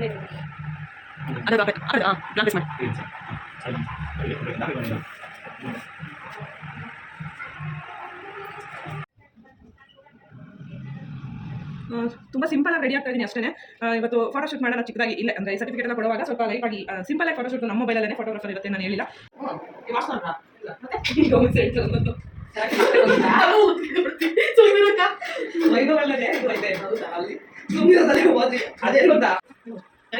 ಮಾಡಿ ತುಂಬ ಸಿಂಪಲ್ ಆಗಿ ರೆಡಿ ಆಗ್ತಾ ಇದ್ದೀನಿ ಅಷ್ಟೇ ಇವತ್ತು ಫೋಟೋಶೂಟ್ ಮಾಡೋಣ ಚಿಕ್ಕದಾಗಿ ಇಲ್ಲ, ಅಂದರೆ ಸರ್ಟಿಫಿಕೇಟ್ ಎಲ್ಲ ಕೊಡುವಾಗ ಸ್ವಲ್ಪ ಲೈಫ್ ಆಗಿ ಸಿಂಪಲ್ ಆಗಿ ಫೋಟೋಶೂಟ್ ನಮ್ಮ ಮೊಬೈಲಲ್ಲೇ ಫೋಟೋಗ್ರಾಫರ್ ಇರುತ್ತೆ ನಾನು ಹೇಳಿಲ್ಲ. ಅದೇ ಗೊತ್ತಾ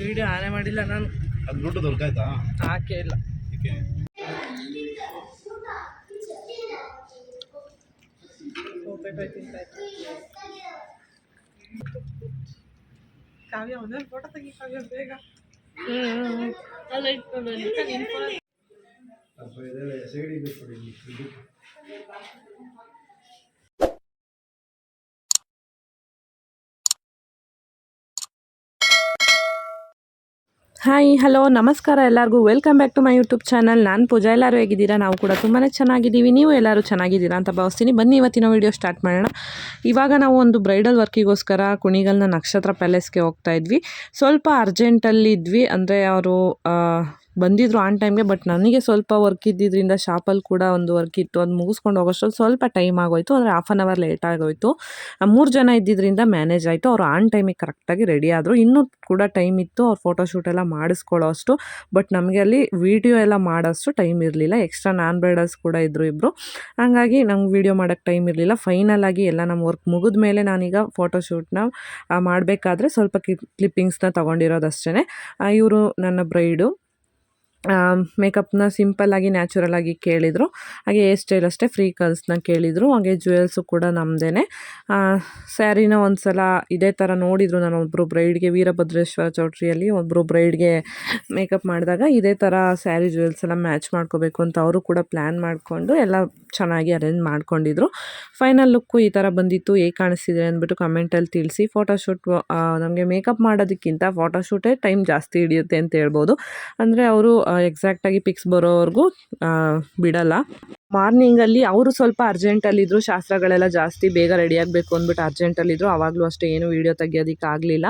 ವಿಡಿಯೋ ಆನೆ ಮಾಡಿಲ್ಲ ನಾನು ಅದು ದುಡ್ಡು ದೊರಕಾಯ್ತಾ ಹಾಕೇ ಇಲ್ಲ ಏಕೆ ಸೌತೆಕಾಯಿ ತಿಂತಾಯ್ತು ಕಾವ್ಯ ಒಂದೇ ಫೋಟೋ ತೆಗಿ ಕಾವ್ಯ ಬೇಗ ಹಾಯ್ ಹಲೋ ನಮಸ್ಕಾರ ಎಲ್ಲರಿಗೂ. Welcome back to my YouTube channel ನಾನು ಪೂಜಾ. ಎಲ್ಲರೂ ಹೇಗಿದ್ದೀರಾ? ನಾವು ಕೂಡ ತುಂಬಾ ಚೆನ್ನಾಗಿದ್ದೀವಿ. ನೀವು ಎಲ್ಲರೂ ಚೆನ್ನಾಗಿದ್ದೀರಾ ಅಂತ ಭಾವಿಸ್ತೀನಿ. ಬನ್ನಿ, ಇವತ್ತಿನ ವೀಡಿಯೋ ಸ್ಟಾರ್ಟ್ ಮಾಡೋಣ. ಇವಾಗ ನಾವು ಒಂದು ಬ್ರೈಡಲ್ ವರ್ಕಿಗೋಸ್ಕರ ಕುಣಿಗಲ್ನ ನಕ್ಷತ್ರ ಪ್ಯಾಲೇಸ್ಗೆ ಹೋಗ್ತಾ ಇದ್ವಿ. ಸ್ವಲ್ಪ ಅರ್ಜೆಂಟಲ್ಲಿ ಇದ್ವಿ. ಅಂದರೆ ಅವರು ಬಂದಿದ್ರು ಆನ್ ಟೈಮ್ಗೆ ಬಟ್ ನನಗೆ ಸ್ವಲ್ಪ ವರ್ಕ್ ಇದ್ದಿದ್ದರಿಂದ ಶಾಪಲ್ಲಿ ಕೂಡ ಒಂದು ವರ್ಕ್ ಇತ್ತು. ಅದು ಮುಗಿಸ್ಕೊಂಡು ಹೋಗೋಷ್ಟರಲ್ಲಿ ಸ್ವಲ್ಪ ಟೈಮ್ ಆಗೋಯ್ತು. ಅಂದರೆ ಹಾಫ್ ಆನ್ ಅವರ್ ಲೇಟ್ ಆಗೋಯ್ತು. ಮೂರು ಜನ ಇದ್ದಿದ್ದರಿಂದ ಮ್ಯಾನೇಜ್ ಆಯಿತು. ಅವರು ಆನ್ ಟೈಮಿಗೆ ಕರೆಕ್ಟಾಗಿ ರೆಡಿ ಆದರು. ಇನ್ನೂ ಕೂಡ ಟೈಮ್ ಇತ್ತು ಅವ್ರು ಫೋಟೋಶೂಟ್ ಎಲ್ಲ ಮಾಡಿಸ್ಕೊಳ್ಳೋ ಅಷ್ಟು. ಬಟ್ ನಮಗೆ ಅಲ್ಲಿ ವೀಡಿಯೋ ಎಲ್ಲ ಮಾಡೋಷ್ಟು ಟೈಮ್ ಇರಲಿಲ್ಲ. ಎಕ್ಸ್ಟ್ರಾ ನಾನ್ ಬ್ರೈಡರ್ಸ್ ಕೂಡ ಇದ್ದರು ಇಬ್ಬರು ಹಾಗಾಗಿ ನಮ್ಗೆ ವೀಡಿಯೋ ಮಾಡೋಕ್ಕೆ ಟೈಮ್ ಇರಲಿಲ್ಲ. ಫೈನಲ್ ಆಗಿ ಎಲ್ಲ ನಮ್ಮ ವರ್ಕ್ ಮುಗಿದ ಮೇಲೆ ನಾನೀಗ ಫೋಟೋಶೂಟ್ನ ಮಾಡಬೇಕಾದ್ರೆ ಸ್ವಲ್ಪ ಕ್ಲಿಪ್ಪಿಂಗ್ಸ್ನ ತೊಗೊಂಡಿರೋದಷ್ಟೇ ಇವರು ನನ್ನ ಬ್ರೈಡು ಮೇಕಪ್ನ ಸಿಂಪಲ್ಲಾಗಿ ನ್ಯಾಚುರಲಾಗಿ ಕೇಳಿದರು. ಹಾಗೆ ಹೇರ್ ಸ್ಟೈಲ್ ಅಷ್ಟೇ ಫ್ರೀ ಕಲ್ಸ್ನ ಕೇಳಿದರು. ಹಾಗೆ ಜ್ಯುವೆಲ್ಸು ಕೂಡ ನಮ್ಮದೇ ಸ್ಯಾರಿನ ಒಂದು ಸಲ ಇದೇ ಥರ ನೋಡಿದರು ನಾನು ಒಬ್ಬರು ಬ್ರೈಡ್ಗೆ ವೀರಭದ್ರೇಶ್ವರ ಚೌಟ್ರಿಯಲ್ಲಿ ಒಬ್ಬರು ಬ್ರೈಡ್ಗೆ ಮೇಕಪ್ ಮಾಡಿದಾಗ ಇದೇ ಥರ ಸ್ಯಾರಿ ಜ್ಯುವೆಲ್ಸ್ ಎಲ್ಲ ಮ್ಯಾಚ್ ಮಾಡ್ಕೋಬೇಕು ಅಂತ ಅವರು ಕೂಡ ಪ್ಲ್ಯಾನ್ ಮಾಡಿಕೊಂಡು ಎಲ್ಲ ಚೆನ್ನಾಗಿ ಅರೇಂಜ್ ಮಾಡ್ಕೊಂಡಿದ್ರು. ಫೈನಲ್ ಲುಕ್ಕು ಈ ಥರ ಬಂದಿತ್ತು. ಹೇಗೆ ಕಾಣಿಸ್ತಿದೆ ಅಂದ್ಬಿಟ್ಟು ಕಮೆಂಟಲ್ಲಿ ತಿಳಿಸಿ. ಫೋಟೋಶೂಟ್ ನಮಗೆ ಮೇಕಪ್ ಮಾಡೋದಕ್ಕಿಂತ ಫೋಟೋಶೂಟೇ ಟೈಮ್ ಜಾಸ್ತಿ ಹಿಡಿಯುತ್ತೆ ಅಂತ ಹೇಳ್ಬೋದು. ಅಂದರೆ ಅವರು ಎಕ್ಸಾಕ್ಟಾಗಿ ಪಿಕ್ಸ್ ಬರೋವರೆಗೂ ಬಿಡಲ್ಲ. ಮಾರ್ನಿಂಗಲ್ಲಿ ಅವರು ಸ್ವಲ್ಪ ಅರ್ಜೆಂಟಲ್ಲಿದ್ದರು ಶಾಸ್ತ್ರಗಳೆಲ್ಲ ಜಾಸ್ತಿ ಬೇಗ ರೆಡಿ ಆಗಬೇಕು ಅಂದ್ಬಿಟ್ಟು ಅರ್ಜೆಂಟಲ್ಲಿದ್ದರು ಆವಾಗಲೂ ಅಷ್ಟೇ ಏನು ವೀಡಿಯೋ ತೆಗಿಯೋದಕ್ಕಾಗಲಿಲ್ಲ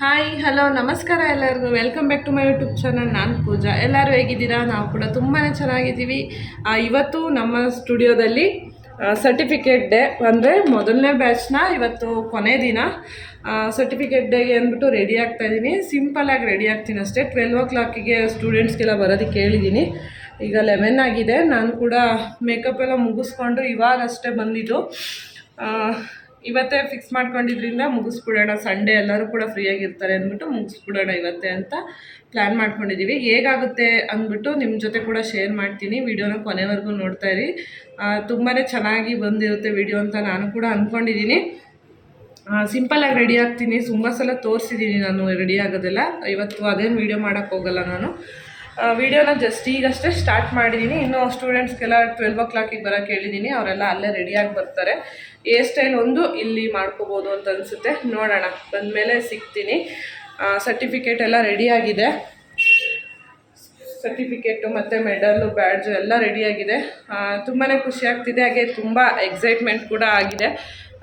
ಹಾಯ್ ಹಲೋ ನಮಸ್ಕಾರ ಎಲ್ಲರಿಗೂ. Welcome back to my YouTube channel ನಾನು ಪೂಜಾ. ಎಲ್ಲರೂ ಹೇಗಿದ್ದೀರಾ? ನಾವು ಕೂಡ ತುಂಬಾ ಚೆನ್ನಾಗಿದ್ದೀವಿ. ಇವತ್ತು ನಮ್ಮ ಸ್ಟುಡಿಯೋದಲ್ಲಿ ಸರ್ಟಿಫಿಕೇಟ್ ಡೇ ಅಂದರೆ ಮೊದಲನೇ ಬ್ಯಾಚ್ನ ಇವತ್ತು ಕೊನೆ ದಿನ. ಸರ್ಟಿಫಿಕೇಟ್ ಡೇಗೆ ಅಂದ್ಬಿಟ್ಟು ರೆಡಿ ಆಗ್ತಾ ಇದ್ದೀನಿ. ಸಿಂಪಲಾಗಿ ರೆಡಿ ಆಗ್ತೀನಿ ಅಷ್ಟೇ. ಟ್ವೆಲ್ವ್ ಓ ಕ್ಲಾಕಿಗೆ ಸ್ಟೂಡೆಂಟ್ಸ್ಗೆಲ್ಲ ಬರೋದಕ್ಕೆ ಹೇಳಿದ್ದೀನಿ ಈಗ ಲೆವೆನ್ ಆಗಿದೆ. ನಾನು ಕೂಡ ಮೇಕಪ್ ಎಲ್ಲ ಮುಗಿಸ್ಕೊಂಡು ಇವಾಗಷ್ಟೇ ಬಂದಿದ್ದು. ಆ, ಇವತ್ತೇ ಫಿಕ್ಸ್ ಮಾಡ್ಕೊಂಡಿದ್ರಿಂದ ಮುಗಿಸ್ಬಿಡೋಣ. ಸಂಡೇ ಎಲ್ಲರೂ ಕೂಡ ಫ್ರೀಯಾಗಿರ್ತಾರೆ ಅಂದ್ಬಿಟ್ಟು ಮುಗಿಸ್ಬಿಡೋಣ ಇವತ್ತೇ ಅಂತ ಪ್ಲ್ಯಾನ್ ಮಾಡ್ಕೊಂಡಿದ್ದೀವಿ ಹೇಗಾಗುತ್ತೆ ಅಂದ್ಬಿಟ್ಟು ನಿಮ್ಮ ಜೊತೆ ಕೂಡ ಶೇರ್ ಮಾಡ್ತೀನಿ. ವಿಡಿಯೋನ ಕೊನೆವರೆಗೂ ನೋಡ್ತಾ ಇರಿ. ತುಂಬಾ ಚೆನ್ನಾಗಿ ಬಂದಿರುತ್ತೆ ವಿಡಿಯೋ ಅಂತ ನಾನು ಕೂಡ ಅಂದ್ಕೊಂಡಿದ್ದೀನಿ ಸಿಂಪಲಾಗಿ ರೆಡಿ ಆಗ್ತೀನಿ. ತುಂಬ ಸಲ ತೋರಿಸಿದ್ದೀನಿ ನಾನು ರೆಡಿ ಆಗೋದೆಲ್ಲ. ಇವತ್ತು ಅದೇನು ವೀಡಿಯೋ ಮಾಡೋಕ್ಕೆ ಹೋಗಲ್ಲ ನಾನು. ವೀಡಿಯೋನ ಜಸ್ಟ್ ಈಗಷ್ಟೇ ಸ್ಟಾರ್ಟ್ ಮಾಡಿದ್ದೀನಿ ಇನ್ನೂ ಸ್ಟೂಡೆಂಟ್ಸ್ಗೆಲ್ಲ ಟ್ವೆಲ್ವ್ ಓ ಕ್ಲಾಕಿಗೆ ಬರೋಕ್ಕೆ ಹೇಳಿದ್ದೀನಿ ಅವರೆಲ್ಲ ಅಲ್ಲೇ ರೆಡಿಯಾಗಿ ಬರ್ತಾರೆ. ಏರ್ ಸ್ಟೈಲ್ ಒಂದು ಇಲ್ಲಿ ಮಾಡ್ಕೋಬೋದು ಅಂತ ಅನಿಸುತ್ತೆ. ನೋಡೋಣ. ಬಂದಮೇಲೆ ಸಿಗ್ತೀನಿ. ಸರ್ಟಿಫಿಕೇಟ್ ಎಲ್ಲ ರೆಡಿಯಾಗಿದೆ ಸರ್ಟಿಫಿಕೇಟು ಮತ್ತು ಮೆಡಲು ಬ್ಯಾಡ್ಜು ಎಲ್ಲ ರೆಡಿಯಾಗಿದೆ ತುಂಬಾ ಖುಷಿ ಆಗ್ತಿದೆ. ಹಾಗೆ ತುಂಬ ಎಕ್ಸೈಟ್ಮೆಂಟ್ ಕೂಡ ಆಗಿದೆ.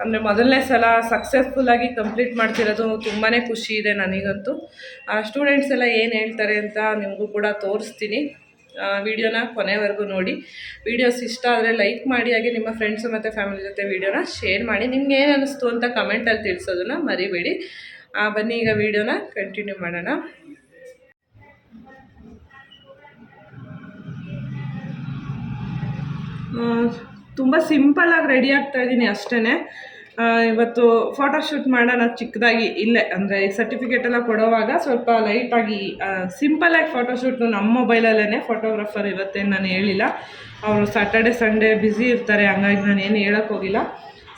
ಅಂದರೆ ಮೊದಲನೇ ಸಲ ಸಕ್ಸಸ್ಫುಲ್ಲಾಗಿ ಕಂಪ್ಲೀಟ್ ಮಾಡ್ತಿರೋದು ತುಂಬಾ ಖುಷಿ ಇದೆ ನನಗಂತೂ. ಸ್ಟೂಡೆಂಟ್ಸ್ ಎಲ್ಲ ಏನು ಹೇಳ್ತಾರೆ ಅಂತ ನಿಮಗೂ ಕೂಡ ತೋರಿಸ್ತೀನಿ. ವಿಡಿಯೋನ ಕೊನೆವರೆಗೂ ನೋಡಿ. ವಿಡಿಯೋಸ್ ಇಷ್ಟ ಆದರೆ ಲೈಕ್ ಮಾಡಿ, ಹಾಗೆ ನಿಮ್ಮ ಫ್ರೆಂಡ್ಸು ಮತ್ತು ಫ್ಯಾಮಿಲಿ ಜೊತೆ ವಿಡಿಯೋನ ಶೇರ್ ಮಾಡಿ. ನಿಮ್ಗೆ ಏನು ಅನ್ನಿಸ್ತು ಅಂತ ಕಮೆಂಟಲ್ಲಿ ತಿಳಿಸೋದನ್ನ ಮರಿಬೇಡಿ. ಬನ್ನಿ, ಈಗ ವಿಡಿಯೋನ ಕಂಟಿನ್ಯೂ ಮಾಡೋಣ. ತುಂಬ ಸಿಂಪಲ್ಲಾಗಿ ರೆಡಿ ಆಗ್ತಾ ಇದ್ದೀನಿ ಅಷ್ಟೇ ಇವತ್ತು ಫೋಟೋಶೂಟ್ ಮಾಡೋಣ ಚಿಕ್ಕದಾಗಿ ಇಲ್ಲೇ, ಅಂದರೆ ಸರ್ಟಿಫಿಕೇಟ್ ಎಲ್ಲ ಕೊಡೋವಾಗ ಸ್ವಲ್ಪ ಲೈಟಾಗಿ ಸಿಂಪಲಾಗಿ ಫೋಟೋಶೂಟ್ನು ನಮ್ಮ ಮೊಬೈಲಲ್ಲೇ ಫೋಟೋಗ್ರಾಫರ್ ಇವತ್ತೇನು ನಾನು ಹೇಳಿಲ್ಲ. ಅವರು ಸ್ಯಾಟರ್ಡೆ ಸಂಡೇ ಬ್ಯುಸಿ ಇರ್ತಾರೆ, ಹಂಗಾಗಿ ನಾನು ಏನು ಹೇಳೋಕ್ಕೆ ಹೋಗಿಲ್ಲ.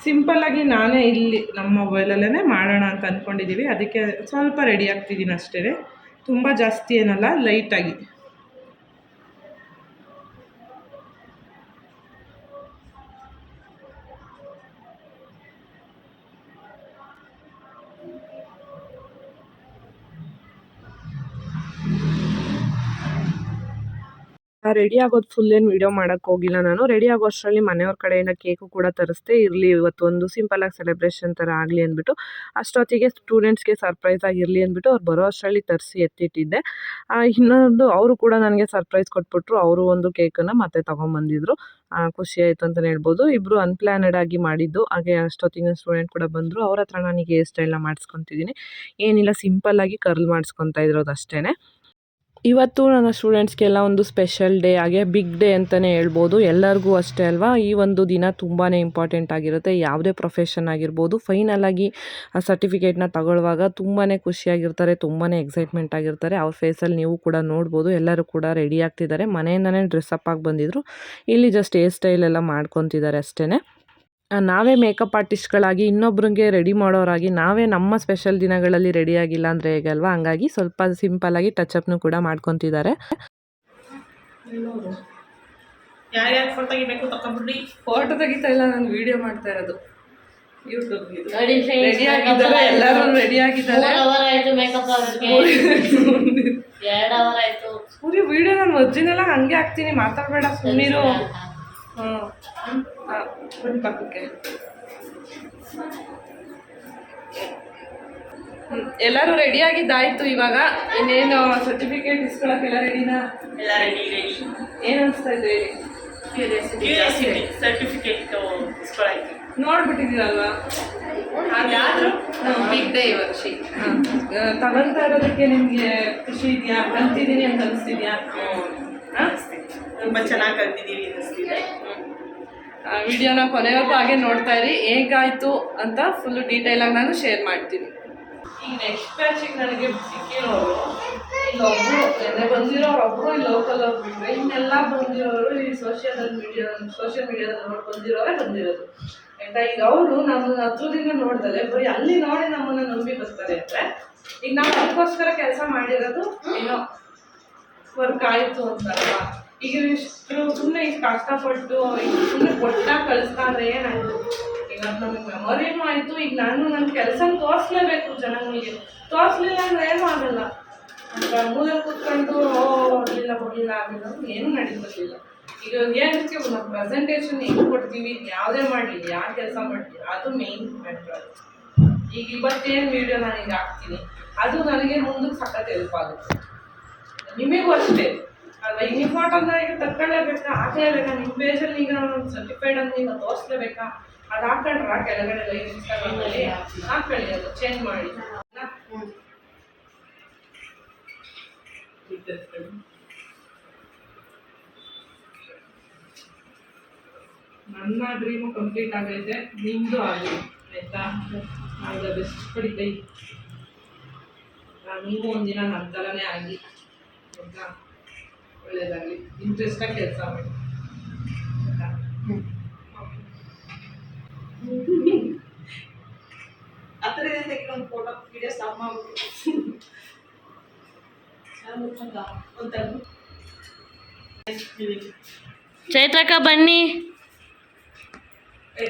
ಸಿಂಪಲ್ಲಾಗಿ ನಾನೇ ಇಲ್ಲಿ ನಮ್ಮ ಮೊಬೈಲಲ್ಲೇ ಮಾಡೋಣ ಅಂತ ಅಂದ್ಕೊಂಡಿದ್ದೀವಿ ಅದಕ್ಕೆ ಸ್ವಲ್ಪ ರೆಡಿ ಆಗ್ತಿದ್ದೀನಿ ಅಷ್ಟೇ ತುಂಬ ಜಾಸ್ತಿ ಏನಲ್ಲ ಲೈಟಾಗಿ ರೆಡಿ ಆಗೋದು ಫುಲ್ ಏನು ವಿಡಿಯೋ ಮಾಡೋಕ್ಕೆ ಹೋಗಿಲ್ಲ ನಾನು. ರೆಡಿ ಆಗೋ ಅಷ್ಟರಲ್ಲಿ ಮನೆಯವ್ರ ಕಡೆಯಿಂದ ಕೇಕು ಕೂಡ ತರಿಸ್ದೆ ಇರಲಿ, ಇವತ್ತು ಒಂದು ಸಿಂಪಲಾಗಿ ಸೆಲೆಬ್ರೇಷನ್ ಥರ ಆಗಲಿ ಅಂದ್ಬಿಟ್ಟು. ಅಷ್ಟೊತ್ತಿಗೆ ಸ್ಟೂಡೆಂಟ್ಸ್ಗೆ ಸರ್ಪ್ರೈಸ್ ಆಗಿರಲಿ ಅಂದ್ಬಿಟ್ಟು ಅವ್ರು ಬರೋ ಅಷ್ಟರಲ್ಲಿ ತರಿಸಿ ಎತ್ತಿಟ್ಟಿದ್ದೆ. ಇನ್ನೊಂದು ಅವರು ಕೂಡ ನನಗೆ ಸರ್ಪ್ರೈಸ್ ಕೊಟ್ಬಿಟ್ರು. ಅವರು ಒಂದು ಕೇಕನ್ನು ಮತ್ತೆ ತೊಗೊಂಬಂದಿದ್ರು. ಖುಷಿ ಆಯಿತು ಅಂತಲೇ ಹೇಳ್ಬೋದು. ಇಬ್ಬರು ಅನ್ಪ್ಲಾನೆಡ್ ಆಗಿ ಮಾಡಿದ್ದು. ಹಾಗೆ ಅಷ್ಟೊತ್ತಿಗೆ ಸ್ಟೂಡೆಂಟ್ ಕೂಡ ಬಂದರು. ಅವ್ರ ಹತ್ರ ನನಗೆ ಹೇರ್ ಸ್ಟೈಲ್ನ ಮಾಡಿಸ್ಕೊತಿದ್ದೀನಿ. ಏನಿಲ್ಲ ಸಿಂಪಲ್ಲಾಗಿ ಕರ್ಲ್ ಮಾಡಿಸ್ಕೊತಾ ಇರೋದು ಅಷ್ಟೇ ಇವತ್ತು ನನ್ನ ಸ್ಟೂಡೆಂಟ್ಸ್ಗೆಲ್ಲ ಒಂದು ಸ್ಪೆಷಲ್ ಡೇ, ಹಾಗೆ ಬಿಗ್ ಡೇ ಅಂತಲೇ ಹೇಳ್ಬೋದು. ಎಲ್ಲರಿಗೂ ಅಷ್ಟೇ ಅಲ್ವಾ? ಈ ಒಂದು ದಿನ ತುಂಬಾ ಇಂಪಾರ್ಟೆಂಟ್ ಆಗಿರುತ್ತೆ. ಯಾವುದೇ ಪ್ರೊಫೆಷನ್ ಆಗಿರ್ಬೋದು. ಫೈನಲ್ ಆಗಿ ಆ ಸರ್ಟಿಫಿಕೇಟ್ನ ತಗೊಳ್ಳುವಾಗ ತುಂಬಾ ಖುಷಿಯಾಗಿರ್ತಾರೆ ತುಂಬಾ ಎಕ್ಸೈಟ್ಮೆಂಟ್ ಆಗಿರ್ತಾರೆ. ಅವ್ರ ಫೇಸಲ್ಲಿ ನೀವು ಕೂಡ ನೋಡ್ಬೋದು. ಎಲ್ಲರೂ ಕೂಡ ರೆಡಿ ಆಗ್ತಿದ್ದಾರೆ. ಮನೆಯಿಂದನೇ ಡ್ರೆಸ್ಅಪ್ ಆಗಿ ಬಂದಿದ್ರು. ಇಲ್ಲಿ ಜಸ್ಟ್ ಹೇರ್ ಸ್ಟೈಲ್ ಎಲ್ಲ ಮಾಡ್ಕೊತಿದ್ದಾರೆ ಅಷ್ಟೇ ನಾವೇ ಮೇಕಪ್ ಆರ್ಟಿಸ್ಟ್ಗಳಾಗಿ ಇನ್ನೊಬ್ರಿಗೆ ರೆಡಿ ಮಾಡೋರಾಗಿ ನಾವೇ ನಮ್ಮ ಸ್ಪೆಷಲ್ ದಿನಗಳಲ್ಲಿ ರೆಡಿ ಆಗಿಲ್ಲ ಅಂದರೆ ಹೇಗೆ ಅಲ್ವಾ? ಹಂಗಾಗಿ ಸ್ವಲ್ಪ ಸಿಂಪಲ್ಲಾಗಿ ಟಚಪ್ನು ಕೂಡ ಮಾಡ್ಕೊತಿದ್ದಾರೆ. ಯಾರ್ಯಾರು ಫೋಟೋ ತೆಗಿಬೇಕು ತಕೊಂಡ್ಬಿಡ್ರಿ ಫೋಟೋ ತೆಗಿತಾ ಇಲ್ಲ ನಾನು ವಿಡಿಯೋ ಮಾಡ್ತಾ ಇರೋದು. ಯೂಟ್ಯೂಬ್ಗೆ ನೋಡಿ ರೆಡಿ ಆಗಿದ್ದಾರೆ ಎಲ್ಲರೂ ರೆಡಿ ಆಗಿದ್ದಾರೆ. ಅವರ್ ಆಯ್ತು ಮೇಕಪ್ ಅವ್ರಿಗೆ. ಎರಡು ಅವರ್ ಆಯ್ತು. ಸೂರ್ಯ ವಿಡಿಯೋ ನಾನು ಹಂಗೆ ಹಾಕ್ತೀನಿ ಮಾತಾಡಬೇಡ ಸುಮ್ಮನೆ ಹಾಂ ಬನ್ನಿ ಪಕ್ಕಕ್ಕೆ. ಎಲ್ಲರೂ ರೆಡಿ ಆಗಿದ್ದಾಯ್ತು ಇವಾಗ? ಇನ್ನೇನು ಸರ್ಟಿಫಿಕೇಟ್ ಇಸ್ಕೊಳಕ್ಕೆಲ್ಲ ರೆಡಿನಾ ಎಲ್ಲ ರೆಡಿ ರೆಡಿ ಏನು ಅನಿಸ್ತಾ ಇದೆ? ಹೇಳಿ ಸರ್ಟಿಫಿಕೇಟ್ ಇಸ್ಕೊಳಕ್ಕೆ. ನೋಡ್ಬಿಟ್ಟಿದ್ದೀರಲ್ವಾ? ಯಾರು ಬಿಗ್ ಡೇ ವರ್ಷಿ ತಗೊಂತಾ ಇರೋದಕ್ಕೆ ನಿಮಗೆ ಖುಷಿ ಇದೆಯಾ? ಕಲ್ತಿದ್ದೀನಿ ಅಂತ ಅನಿಸ್ತಿದ್ಯಾ? ತುಂಬಾ ಚೆನ್ನಾಗಿ ಕಲ್ತಿದ್ದೀವಿ ಅನಿಸ್ತಿದೆ ವಿಡಿಯೋನ ಕೊನೆವರೆಗೂ ಹಾಗೆ ನೋಡ್ತಾ ಇರಿ. ಹೇಗಾಯ್ತು ಅಂತ ಫುಲ್ಲು ಡೀಟೇಲಾಗಿ ನಾನು ಶೇರ್ ಮಾಡ್ತೀನಿ. ಈಗ ನೆಕ್ಸ್ಟ್ ಬ್ಯಾಚಿಗೆ ನನಗೆ ಸಿಕ್ಕಿರೋರು ಇಲ್ಲೊಬ್ರು ನೆನ್ನೆ ಬಂದಿರೋರು ಈ ಲೋಕಲ್ ಅವ್ರು ಇನ್ನೆಲ್ಲ ಬಂದಿರೋರು ಈ ಸೋಷಿಯಲ್ ಮೀಡಿಯಾ ಸೋಷಿಯಲ್ ಮೀಡಿಯಾದಲ್ಲಿ ನೋಡಿ ಬಂದಿರೋರೇ ಬಂದಿರೋದು. ಆಯ್ತಾ? ಈಗ ಅವರು ನಮ್ಮನ್ನ ಹತ್ರದಿಂದ ನೋಡ್ದಲೆ ಬರೀ ಅಲ್ಲಿ ನೋಡಿ ನಮ್ಮನ್ನ ನಂಬಿ ಬರ್ತಾರೆ ಅಂದ್ರೆ ಈಗ ನಾವು ಅದಕ್ಕೋಸ್ಕರ ಕೆಲಸ ಮಾಡಿರೋದು ಏನೋ ವರ್ಕ್ ಆಯಿತು ಅಂತಲ್ವಾ? ಈಗ ಇಷ್ಟು ಸುಮ್ಮನೆ ಇಷ್ಟು ಕಷ್ಟಪಟ್ಟು ಸುಮ್ಮನೆ ಕೊಟ್ಟಾಗ ಕಳಿಸ್ತಾರೆ, ನಾನು ಈಗ ನಮಗೆ ಮೆಮೊರಿನೂ ಆಯಿತು, ಈಗ ನಾನು ನನ್ನ ಕೆಲಸ ತೋರಿಸ್ಲೇಬೇಕು ಜನಗಳಿಗೆ. ತೋರಿಸ್ಲಿಲ್ಲ ಅಂದ್ರೆ ಏನೂ ಆಗಲ್ಲ. ಮೂಲೆ ಕೂತ್ಕೊಂಡು, ಓ, ಹೋಗಲಿಲ್ಲ ಹೋಗಿಲ್ಲ ಆಗಿಲ್ಲ ಏನೂ ನಡೀತಿರ್ಲಿಲ್ಲ. ಈಗ ಏನಕ್ಕೆ ನಮ್ಮ ಪ್ರೆಸೆಂಟೇಷನ್ ಹೆಂಗೆ ಕೊಡ್ತೀವಿ ಯಾವುದೇ ಮಾಡಲಿ ಯಾವ ಕೆಲಸ ಮಾಡ್ತೀವಿ ಅದು ಮೇಯ್ನ್ ಮ್ಯಾಟ್ರ್ ಈಗ ಇವತ್ತೇನು ವೀಡಿಯೋ ನಾನು ಈಗ ಹಾಕ್ತೀನಿ. ಅದು ನನಗೆ ಮುಂದಕ್ಕೆ ಸಖತ್ ಹೆಲ್ಪ್ ಆಗುತ್ತೆ. ನಿಮಗೂ ಅಷ್ಟೇ. ಈಗ ನಿಮ್ಮ ಫೋಟೋನ ಈಗ ತಗೊಳ್ಳೇಬೇಕಾ ಹಾಕ್ಲೇಬೇಕಾ ನಿಮ್ಮ ಪೇಜಲ್ಲಿ ಈಗ ಸರ್ಟಿಫೈಡ್ ಅಂತ ನೀವು ತೋರಿಸ್ಲೇಬೇಕಾ? ಅದು ಹಾಕೊಂಡ್ರ ಕೆಳಗಡೆ ಲೈವ್ ಇನ್ಸ್ಟಾಗ್ರಾಮಲ್ಲಿ ಹಾಕೊಳ್ಳಿ ಅದು ಚೇಂಜ್ ಮಾಡಿ. ನನ್ನ ಡ್ರೀಮು ಕಂಪ್ಲೀಟ್ ಆಗೈತೆ ನಿಮ್ಮದು ಆಗಲಿ, ಆಯಿತಾ? ಆಗ ಬೆಸ್ಟ್ ಪಡಿತೈ ನೀವು ಒಂದಿನ ನನ್ನ ಥರನೇ ಆಗಿ, ಆಯಿತಾ? ಒಳ್ಳೇದಾಗಲಿ ಇಂಟ್ರೆಸ್ಟಾಗಿ ಕೆಲಸ ಮಾಡಿ ಆಯ್ತಾ? ಹತ್ರ ತೆಗಿರೋ ಒಂದು ಫೋಟೋ ವಿಡಿಯೋ ಸ್ಟಾಪ್ ಮಾಡ್ಬಿಟ್ಟು ಒಂದು ಚೈತ್ರಕ್ಕ ಬನ್ನಿ ಏ,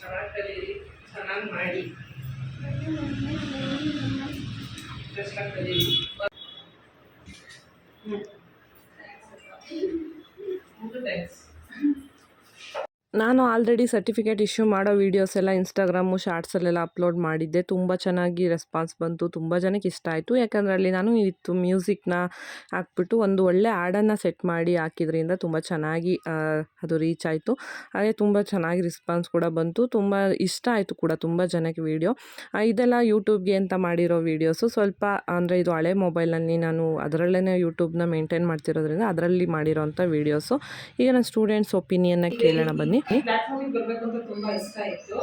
ಚೆನ್ನಾಗಿ ಕಲೀರಿ ಚೆನ್ನಾಗಿ ಮಾಡಿ ಕಲೀರಿ ಥ್ಯಾಂಕ್ಸ್ ನಾನು ಆಲ್ರೆಡಿ ಸರ್ಟಿಫಿಕೇಟ್ ಇಶ್ಯೂ ಮಾಡೋ ವೀಡಿಯೋಸ್ ಎಲ್ಲ ಇನ್ಸ್ಟಾಗ್ರಾಮು ಶಾರ್ಟ್ಸಲ್ಲೆಲ್ಲ ಅಪ್ಲೋಡ್ ಮಾಡಿದ್ದೆ. ತುಂಬ ಚೆನ್ನಾಗಿ ರೆಸ್ಪಾನ್ಸ್ ಬಂತು. ತುಂಬ ಜನಕ್ಕೆ ಇಷ್ಟ ಆಯಿತು. ಯಾಕಂದರೆ ಅಲ್ಲಿ ನಾನು ಇತ್ತು ಮ್ಯೂಸಿಕ್ನ ಹಾಕ್ಬಿಟ್ಟು ಒಂದು ಒಳ್ಳೆ ಹಾಡನ್ನು ಸೆಟ್ ಮಾಡಿ ಹಾಕಿದ್ರಿಂದ ತುಂಬ ಚೆನ್ನಾಗಿ ಅದು ರೀಚ್ ಆಯಿತು. ಹಾಗೆ ತುಂಬ ಚೆನ್ನಾಗಿ ರೆಸ್ಪಾನ್ಸ್ ಕೂಡ ಬಂತು. ತುಂಬ ಇಷ್ಟ ಆಯಿತು ಕೂಡ ತುಂಬ ಜನಕ್ಕೆ ವೀಡಿಯೋ ಇದೆಲ್ಲ ಯೂಟ್ಯೂಬ್ಗೆ ಅಂತ ಮಾಡಿರೋ ವೀಡಿಯೋಸು ಸ್ವಲ್ಪ ಅಂದರೆ ಇದು ಹಳೆ ಮೊಬೈಲಲ್ಲಿ ನಾನು ಅದರಲ್ಲೇ ಯೂಟ್ಯೂಬ್ನ ಮೇಂಟೈನ್ ಮಾಡ್ತಿರೋದ್ರಿಂದ ಅದರಲ್ಲಿ ಮಾಡಿರೋಂಥ ವೀಡಿಯೋಸು ಈಗ ನನ್ನ ಸ್ಟೂಡೆಂಟ್ಸ್ ಒಪಿನಿಯನ್ನ ಕೇಳೋಣ ಬನ್ನಿ. ಪ್ಲಾಟ್ಫಾರ್ಮಿಗೆ ಬರಬೇಕು ಅಂತ ತುಂಬ ಇಷ್ಟ ಇತ್ತು.